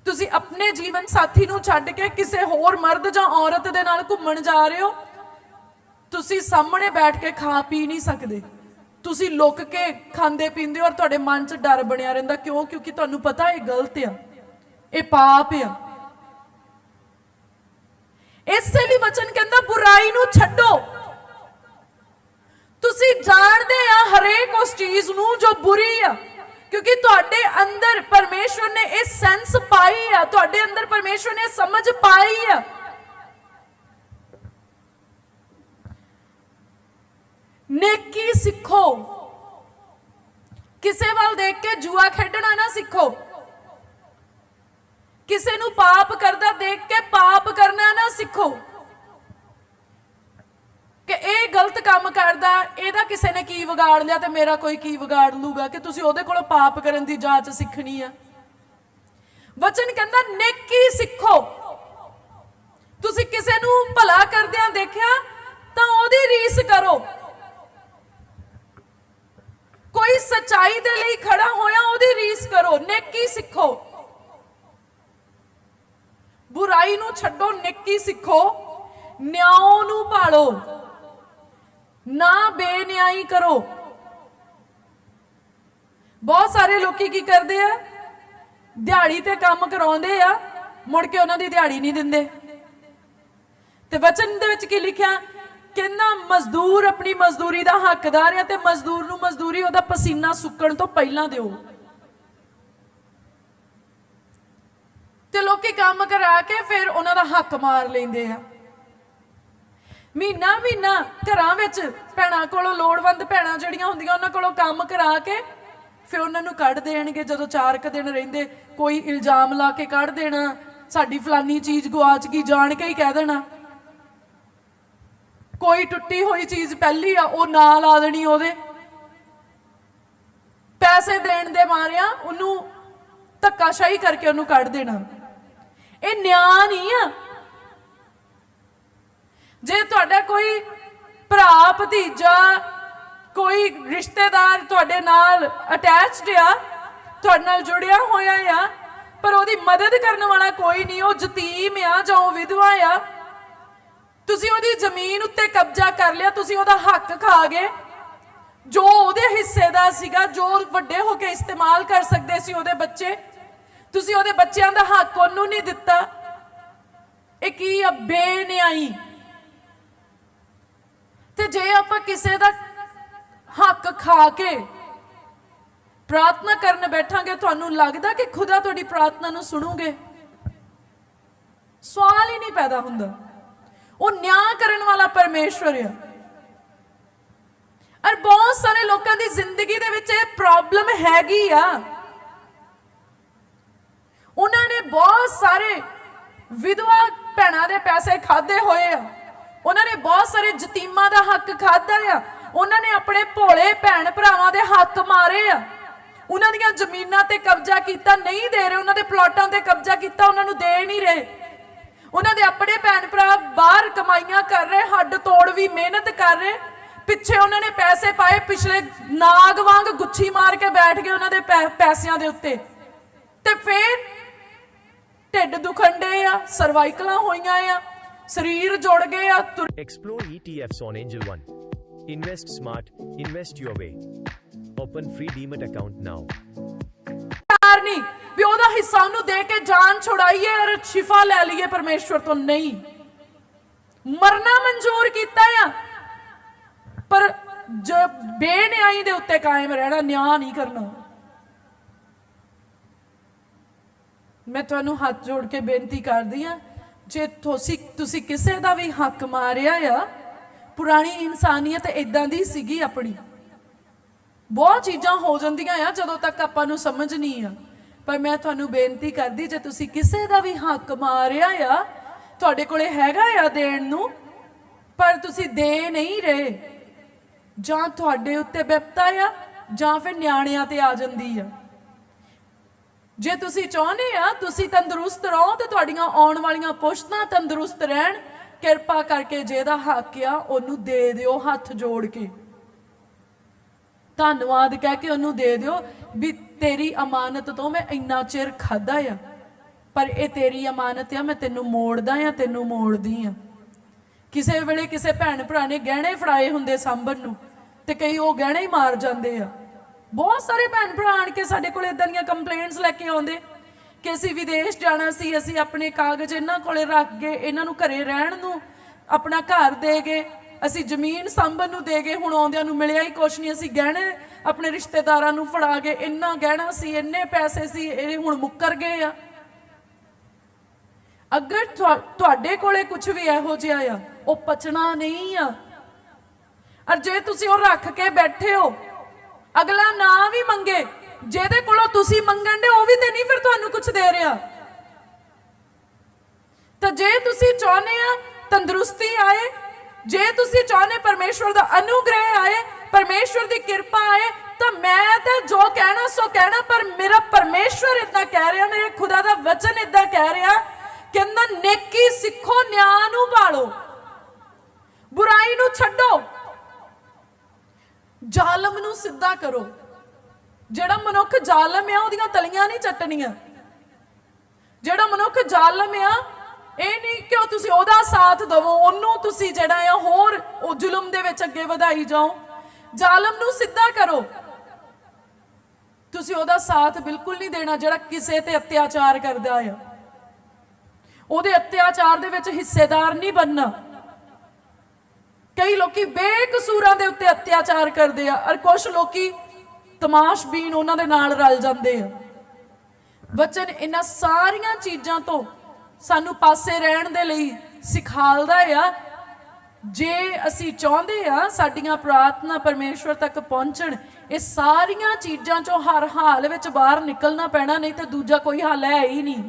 ਤੁਸੀਂ ਆਪਣੇ ਜੀਵਨ ਸਾਥੀ ਨੂੰ ਛੱਡ ਕੇ ਕਿਸੇ ਹੋਰ ਮਰਦ ਜਾਂ ਔਰਤ ਦੇ ਨਾਲ ਘੁੰਮਣ ਜਾ ਰਹੇ ਹੋ, ਤੁਸੀਂ ਸਾਹਮਣੇ ਬੈਠ ਕੇ ਖਾ ਪੀ ਨਹੀਂ ਸਕਦੇ। ਤੁਸੀਂ ਲੁੱਕ ਕੇ ਖਾਂਦੇ ਪੀਂਦੇ ਹੋ ਔਰ ਤੁਹਾਡੇ ਮਨ 'ਚ ਡਰ ਬਣਿਆ ਰਹਿੰਦਾ ਕਿਉਂ? ਕਿਉਂਕਿ ਤੁਹਾਨੂੰ ਪਤਾ ਇਹ ਗਲਤ ਆ। ਇਹ ਪਾਪ ਆ। ਇਸੇ ਲਈ ਵਚਨ ਕਹਿੰਦਾ, ਬੁਰਾਈ ਨੂੰ ਛੱਡੋ। ਤੁਸੀਂ ਜਾਣਦੇ ਆ ਹਰੇਕ ਉਸ ਚੀਜ਼ ਨੂੰ ਜੋ ਬੁਰੀ ਆ। ਕਿਉਂਕਿ ਤੁਹਾਡੇ ਅੰਦਰ ਪਰਮੇਸ਼ਵਰ ਨੇ ਇਹ ਸੈਂਸ ਪਾਈ ਆ। ਤੁਹਾਡੇ ਅੰਦਰ ਪਰਮੇਸ਼ਵਰ ਨੇ ਸਮਝ ਪਾਈ ਆ। ਨੇਕੀ ਸਿੱਖੋ। ਕਿਸੇ ਵੱਲ ਦੇਖ ਕੇ ਜੂਆ ਖੇਡਣਾ ਨਾ ਸਿੱਖੋ। ਕਿਸੇ ਨੂੰ ਪਾਪ ਕਰਦਾ ਦੇਖ ਕੇ ਪਾਪ ਕਰਨਾ ਨਾ ਸਿੱਖੋ। ਕਿ ਇਹ ਗਲਤ ਕੰਮ ਕਰਦਾ, ਇਹਦਾ ਕਿਸੇ ਨੇ ਕੀ ਵਿਗਾੜ ਲਿਆ ਤੇ ਮੇਰਾ ਕੋਈ ਕੀ ਵਿਗਾੜ ਲੂਗਾ ਕਿ ਤੁਸੀਂ ਉਹਦੇ ਕੋਲੋਂ ਪਾਪ ਕਰਨ ਦੀ ਜਾਂਚ ਸਿੱਖਣੀ ਆ। ਵਚਨ ਕਹਿੰਦਾ, ਨੇਕੀ ਸਿੱਖੋ। ਤੁਸੀਂ ਕਿਸੇ ਨੂੰ ਭਲਾ ਕਰਦਿਆਂ ਦੇਖਿਆ ਤਾਂ ਉਹਦੀ ਰੀਸ ਕਰੋ। ਕੋਈ ਸਚਾਈ ਦੇ ਲਈ ਖੜਾ ਹੋਇਆ, ਉਹਦੀ ਰੀਸ ਕਰੋ, ਨੇਕੀ ਸਿੱਖੋ। ਬੁਰਾਈ ਨੂੰ ਛੱਡੋ, ਨੇਕੀ ਸਿੱਖੋ। ਨਿਆਂ ਨੂੰ ਭਾਲੋ। ਨਾ ਬੇਨਿਆਈ ਕਰੋ। ਬਹੁਤ ਸਾਰੇ ਲੋਕੀ ਕੀ ਕਰਦੇ ਆ? ਦਿਹਾੜੀ ਤੇ ਕੰਮ ਕਰਾਉਂਦੇ ਆ, ਮੁੜ ਕੇ ਉਹਨਾਂ ਦੀ ਦਿਹਾੜੀ ਨਹੀਂ ਦਿੰਦੇ। ਤੇ ਵਚਨ ਦੇ ਵਿੱਚ ਕੀ ਲਿਖਿਆ? ਕਹਿੰਦਾ ਮਜ਼ਦੂਰ ਆਪਣੀ ਮਜ਼ਦੂਰੀ ਦਾ ਹੱਕਦਾਰ ਆ ਤੇ ਮਜ਼ਦੂਰ ਨੂੰ ਮਜ਼ਦੂਰੀ ਉਹਦਾ ਪਸੀਨਾ ਸੁੱਕਣ ਤੋਂ ਪਹਿਲਾਂ ਦਿਓ। ਤੇ ਲੋਕੀ ਕੰਮ ਕਰਾ ਕੇ ਫਿਰ ਉਹਨਾਂ ਦਾ ਹੱਕ ਮਾਰ ਲੈਂਦੇ ਆ। ਮਹੀਨਾ ਮਹੀਨਾ ਘਰਾਂ ਵਿੱਚ ਭੈਣਾਂ ਕੋਲੋਂ ਲੋੜਵੰਦ ਭੈਣਾਂ ਜਿਹੜੀਆਂ ਹੁੰਦੀਆਂ, ਉਹਨਾਂ ਕੋਲੋਂ ਕੰਮ ਕਰਾ ਕੇ ਫਿਰ ਉਹਨਾਂ ਨੂੰ ਕੱਢ ਦੇਣਗੇ। ਜਦੋਂ ਚਾਰ ਕੁ ਦਿਨ ਰਹਿੰਦੇ, ਕੋਈ ਇਲਜ਼ਾਮ ਲਾ ਕੇ ਕੱਢ ਦੇਣਾ, ਸਾਡੀ ਫਲਾਨੀ ਚੀਜ਼ ਗਵਾਚ ਗਈ, ਜਾਣ ਕੇ ਹੀ ਕਹਿ ਦੇਣਾ। ਕੋਈ ਟੁੱਟੀ ਹੋਈ ਚੀਜ਼ ਪਹਿਲੀ ਆ, ਉਹ ਨਾਲ ਲਾ ਦੇਣੀ ਉਹਦੇ। ਪੈਸੇ ਦੇਣ ਦੇ ਮਾਰਿਆ ਉਹਨੂੰ ਧੱਕਾਸ਼ਾਹੀ ਕਰਕੇ ਉਹਨੂੰ ਕੱਢ ਦੇਣਾ। ਇਹ ਨਿਆਂ ਨਹੀਂ ਆ। ਜੇ ਤੁਹਾਡਾ ਕੋਈ ਭਰਾ, ਭਤੀਜਾ, ਕੋਈ ਰਿਸ਼ਤੇਦਾਰ ਤੁਹਾਡੇ ਨਾਲ ਅਟੈਚਡ ਆ, ਤੁਹਾਡੇ ਨਾਲ ਜੁੜਿਆ ਹੋਇਆ ਆ, ਪਰ ਉਹਦੀ ਮਦਦ ਕਰਨ ਵਾਲਾ ਕੋਈ ਨਹੀਂ, ਉਹ ਯਤੀਮ ਆ ਜਾਂ ਉਹ ਵਿਧਵਾ ਆ ਤੁਸੀਂ ਉਹਦੀ ਜ਼ਮੀਨ ਉੱਤੇ ਕਬਜ਼ਾ ਕਰ ਲਿਆ, ਤੁਸੀਂ ਉਹਦਾ ਹੱਕ ਖਾ ਗਏ। ਜੋ ਉਹਦੇ ਹਿੱਸੇ ਦਾ ਸੀਗਾ, ਜੋ ਵੱਡੇ ਹੋ ਕੇ ਇਸਤੇਮਾਲ ਕਰ ਸਕਦੇ ਸੀ ਉਹਦੇ ਬੱਚੇ, ਤੁਸੀਂ ਉਹਦੇ ਬੱਚਿਆਂ ਦਾ ਹੱਕ ਉਹਨੂੰ ਨਹੀਂ ਦਿੱਤਾ। ਇਹ ਕੀ ਆ, ਬੇਨਿਆਈ। ਤੇ ਜੇ ਆਪਾਂ ਕਿਸੇ ਦਾ ਹੱਕ ਖਾ ਕੇ ਪ੍ਰਾਰਥਨਾ ਕਰਨ ਬੈਠਾਂਗੇ, ਤੁਹਾਨੂੰ ਲੱਗਦਾ ਕਿ ਖੁਦਾ ਤੁਹਾਡੀ ਪ੍ਰਾਰਥਨਾ ਨੂੰ ਸੁਣੂਗੇ? ਸਵਾਲ ਹੀ ਨਹੀਂ ਪੈਦਾ ਹੁੰਦਾ। ਉਹ ਨਿਆਂ ਕਰਨ ਵਾਲਾ ਪਰਮੇਸ਼ਵਰ ਆ। ਔਰ ਬਹੁਤ ਸਾਰੇ ਲੋਕਾਂ ਦੀ ਜ਼ਿੰਦਗੀ ਦੇ ਵਿੱਚ ਇਹ ਪ੍ਰੋਬਲਮ ਹੈਗੀ ਆ। ਉਹਨਾਂ ਨੇ ਬਹੁਤ ਸਾਰੇ ਵਿਧਵਾ ਭੈਣਾਂ ਦੇ ਪੈਸੇ ਖਾਦੇ ਹੋਏ ਆ। ਉਹਨਾਂ ਨੇ ਬਹੁਤ ਸਾਰੇ ਯਤੀਮਾਂ ਦਾ ਹੱਕ ਖਾਦਾ ਆ। ਉਹਨਾਂ ਨੇ ਆਪਣੇ ਭੋਲੇ ਭੈਣ ਭਰਾਵਾਂ ਦੇ ਹੱਕ ਮਾਰੇ ਆ। ਉਹਨਾਂ ਦੀਆਂ ਜ਼ਮੀਨਾਂ ਤੇ ਕਬਜ਼ਾ ਕੀਤਾ, ਨਹੀਂ ਦੇ ਰਹੇ, ਉਹਨਾਂ ਦੇ ਪਲਾਟਾਂ ਤੇ ਕਬਜ਼ਾ ਕੀਤਾ, ਉਹਨਾਂ ਨੂੰ ਦੇ ਨਹੀਂ ਰਹੇ। ਉਹਨਾਂ ਦੇ ਆਪਣੇ ਭੈਣ ਭਰਾ ਬਾਹਰ ਕਮਾਈਆਂ ਕਰ ਰਹੇ ਹੱਡ ਤੋੜ ਵੀ ਮਿਹਨਤ ਕਰ ਰਹੇ ਪਿੱਛੇ ਉਹਨਾਂ ਨੇ ਪੈਸੇ ਪਾਏ ਪਿਛਲੇ ਨਾਗ ਵਾਂਗ ਗੁੱਛੀ ਮਾਰ ਕੇ ਬੈਠ ਗਏ ਉਹਨਾਂ ਦੇ ਪੈਸਿਆਂ ਦੇ ਉੱਤੇ ਤੇ ਫੇਰ ਢਿੱਡ ਦੁਖੰਡੇ ਆ ਸਰਵਾਈਕਲਾਂ ਹੋਈਆਂ ਆ ਸਰੀਰ ਜੁੜ ਗਏ ਆ ਤੁਰ ETFs on Angel One. Invest smart, invest your way. Open free Demat account now. ਪਿਆਰ ਨਹੀਂ, ਵੀ ਉਹਦਾ ਹਿੱਸਾ ਉਹਨੂੰ ਦੇ ਕੇ ਜਾਨ ਛੁਡਾਈਏ ਔਰ ਸ਼ਿਫਾ ਲੈ ਲਈਏ ਪਰਮੇਸ਼ਵਰ ਤੋਂ। ਨਹੀਂ। ਮਰਨਾ ਮਨਜ਼ੂਰ ਕੀਤਾ ਆ, ਪਰ ਜ ਬੇਨਿਆਈ ਦੇ ਉੱਤੇ ਕਾਇਮ ਰਹਿਣਾ, ਨਿਆਂ ਨਹੀਂ ਕਰਨਾ। ਮੈਂ ਤੁਹਾਨੂੰ ਹੱਥ ਜੋੜ ਕੇ ਬੇਨਤੀ ਕਰਦੀ ਆ ਜੇ ਤੁਸੀਂ ਤੁਸੀਂ ਕਿਸੇ ਦਾ ਵੀ ਹੱਕ ਮਾਰਿਆ ਆ, ਪੁਰਾਣੀ ਇਨਸਾਨੀਅਤ ਇਦਾਂ ਦੀ ਸੀਗੀ ਆਪਣੀ। ਬਹੁਤ ਚੀਜ਼ਾਂ ਹੋ ਜਾਂਦੀਆਂ ਆ ਜਦੋਂ ਤੱਕ ਆਪਾਂ ਨੂੰ ਸਮਝ ਨਹੀਂ ਆ। ਪਰ ਮੈਂ ਤੁਹਾਨੂੰ ਬੇਨਤੀ ਕਰਦੀ, ਜੇ ਤੁਸੀਂ ਕਿਸੇ ਦਾ ਵੀ ਹੱਕ ਮਾਰਿਆ ਆ, ਤੁਹਾਡੇ ਕੋਲੇ ਹੈਗਾ ਆ ਦੇਣ ਨੂੰ, ਪਰ ਤੁਸੀਂ ਦੇ ਨਹੀਂ ਰਹੇ, ਜਾਂ ਤੁਹਾਡੇ ਉੱਤੇ ਬਿਪਤਾ ਆ, ਜਾਂ ਫਿਰ ਨਿਆਣਿਆਂ ਤੇ ਆ ਜਾਂਦੀ ਆ। ਜੇ ਤੁਸੀਂ ਚਾਹੁੰਦੇ ਆ, ਤੁਸੀਂ ਤੰਦਰੁਸਤ ਰਹੋ ਤੇ ਤੁਹਾਡੀਆਂ ਆਉਣ ਵਾਲੀਆਂ ਪੁਸ਼ਤਾਂ ਤੰਦਰੁਸਤ ਰਹਿਣ, ਕਿਰਪਾ ਕਰਕੇ ਜਿਹਦਾ ਹੱਕ ਆ, ਉਹਨੂੰ ਦੇ ਦਿਓ ਹੱਥ ਜੋੜ ਕੇ। ਧੰਨਵਾਦ ਕਹਿ ਕੇ ਉਹਨੂੰ ਦੇ ਦਿਓ ਵੀ ਤੇਰੀ ਅਮਾਨਤ ਤੋਂ ਮੈਂ ਇੰਨਾ ਚਿਰ ਖਾਦਾ ਆ। ਪਰ ਇਹ ਤੇਰੀ ਅਮਾਨਤ ਆ, ਮੈਂ ਤੈਨੂੰ ਮੋੜਦਾ ਆ, ਤੈਨੂੰ ਮੋੜਦੀ ਆ। ਕਿਸੇ ਵੇਲੇ ਕਿਸੇ ਭੈਣ ਭਰਾ ਨੇ ਗਹਿਣੇ ਫੜਾਏ ਹੁੰਦੇ ਸਾਂਭਣ ਨੂੰ ਤੇ ਕਈ ਉਹ ਗਹਿਣੇ ਹੀ ਮਾਰ ਜਾਂਦੇ ਆ। ਬਹੁਤ ਸਾਰੇ ਭੈਣ ਭਰਾ ਆਣ ਕੇ ਸਾਡੇ ਕੋਲ ਇਦਾਂ ਦੀਆਂ ਕੰਪਲੇਂਟਸ ਲੈ ਕੇ ਆਉਂਦੇ ਕਿ ਅਸੀਂ ਵਿਦੇਸ਼ ਜਾਣਾ ਸੀ, ਅਸੀਂ ਆਪਣੇ ਕਾਗਜ਼ ਇਹਨਾਂ ਕੋਲੇ ਰੱਖ ਗਏ, ਇਹਨਾਂ ਨੂੰ ਘਰੇ ਰਹਿਣ ਨੂੰ, ਆਪਣਾ ਘਰ ਦੇ ਗਏ। ਅਸੀਂ ਜ਼ਮੀਨ ਸਾਂਭਣ ਨੂੰ ਦੇ ਗਏ, ਹੁਣ ਆਉਂਦਿਆਂ ਨੂੰ ਮਿਲਿਆ ਹੀ ਕੁਛ ਨਹੀਂ। ਅਸੀਂ ਗਹਿਣੇ ਆਪਣੇ ਰਿਸ਼ਤੇਦਾਰਾਂ ਨੂੰ ਫੜਾ ਗਏ। ਇੰਨਾ ਗਹਿਣਾ ਸੀ, ਇੰਨੇ ਪੈਸੇ ਸੀ, ਇਹ ਹੁਣ ਮੁੱਕਰ ਗਏ ਆ। ਅਗਰ ਤੁਹਾ- ਤੁਹਾਡੇ ਕੋਲੇ ਕੁਝ ਵੀ ਇਹੋ ਜਿਹਾ ਆ, ਉਹ ਪਚਣਾ ਨਹੀਂ ਆ। ਔਰ ਜੇ ਤੁਸੀਂ ਉਹ ਰੱਖ ਕੇ ਬੈਠੇ ਹੋ, ਅਗਲਾ ਨਾ ਵੀ ਮੰਗੇ, ਜਿਹਦੇ ਕੋਲੋਂ ਤੁਸੀਂ ਮੰਗਣ ਦੇ ਉਹ ਵੀ ਤੇ ਨਹੀਂ ਫਿਰ ਤੁਹਾਨੂੰ ਕੁਝ ਦੇ ਰਿਹਾ। ਤਾਂ ਜੇ ਤੁਸੀਂ ਚਾਹੁੰਦੇ ਆ ਤੰਦਰੁਸਤੀ ਆਏ ਜੇ ਤੁਸੀਂ ਚਾਹੁੰਦੇ ਪਰਮੇਸ਼ਵਰ ਦਾ ਅਨੁਗ੍ਰਹਿ ਆਏ, ਪਰਮੇਸ਼ਵਰ ਦੀ ਕਿਰਪਾ ਆਏ, ਤਾਂ ਮੈਂ ਤਾਂ ਜੋ ਕਹਿਣਾ ਸੋ ਕਹਿਣਾ, ਪਰ ਮੇਰਾ ਪਰਮੇਸ਼ਵਰ ਇਦਾਂ ਕਹਿ ਰਿਹਾ, ਮੇਰੇ ਖੁਦਾ ਦਾ ਵਚਨ ਇਦਾਂ ਕਹਿ ਰਿਹਾ ਕਹਿੰਦਾ ਨੇਕੀ ਸਿੱਖੋ, ਨਿਆਂ ਨੂੰ ਭਾਲੋ। ਬੁਰਾਈ ਨੂੰ ਛੱਡੋ। ਜ਼ਾਲਮ ਨੂੰ ਸਿੱਧਾ ਕਰੋ। ਜਿਹੜਾ ਮਨੁੱਖ ਜ਼ਾਲਮ ਆ, ਉਹਦੀਆਂ ਤਲੀਆਂ ਨਹੀਂ ਚੱਟਣੀਆਂ। ਜਿਹੜਾ ਮਨੁੱਖ ਜ਼ਾਲਮ ਆ ਇਹ ਨਹੀਂ ਕਿ ਉਹ ਤੁਸੀਂ ਉਹਦਾ ਸਾਥ ਦਵੋ, ਉਹਨੂੰ ਤੁਸੀਂ ਜਿਹੜਾ ਆ ਹੋਰ ਉਹ ਜ਼ੁਲਮ ਦੇ ਵਿੱਚ ਅੱਗੇ ਵਧਾਈ ਜਾਓ। ਜ਼ਾਲਮ ਨੂੰ ਸਿੱਧਾ ਕਰੋ। ਤੁਸੀਂ ਉਹਦਾ ਸਾਥ ਬਿਲਕੁਲ ਨਹੀਂ ਦੇਣਾ ਜਿਹੜਾ ਕਿਸੇ ਤੇ ਅਤਿਆਚਾਰ ਕਰਦਾ ਆ। ਉਹਦੇ ਅਤਿਆਚਾਰ ਦੇ ਵਿੱਚ ਹਿੱਸੇਦਾਰ ਨਹੀਂ ਬਣਨਾ। ਕਈ ਲੋਕੀ ਬੇਕਸੂਰਾਂ ਦੇ ਉੱਤੇ ਅਤਿਆਚਾਰ ਕਰਦੇ ਆ ਔਰ ਕੁਝ ਲੋਕੀ ਤਮਾਸ਼ਬੀਨ ਉਹਨਾਂ ਦੇ ਨਾਲ ਰਲ ਜਾਂਦੇ ਆ। ਬਚਨ ਇਹਨਾਂ ਸਾਰੀਆਂ ਚੀਜ਼ਾਂ ਤੋਂ ਸਾਨੂੰ ਪਾਸੇ ਰਹਿਣ ਦੇ ਲਈ ਸਿਖਾਲਦਾ ਆ। ਜੇ ਅਸੀਂ ਚਾਹੁੰਦੇ ਆ ਸਾਡੀਆਂ ਪ੍ਰਾਰਥਨਾ ਪਰਮੇਸ਼ਵਰ ਤੱਕ ਪਹੁੰਚਣ, ਇਹ ਸਾਰੀਆਂ ਚੀਜ਼ਾਂ ਚੋਂ ਹਰ ਹਾਲ ਵਿੱਚ ਬਾਹਰ ਨਿਕਲਣਾ ਪੈਣਾ, ਨਹੀਂ ਤੇ ਦੂਜਾ ਕੋਈ ਹੱਲ ਹੈ ਹੀ ਨਹੀਂ।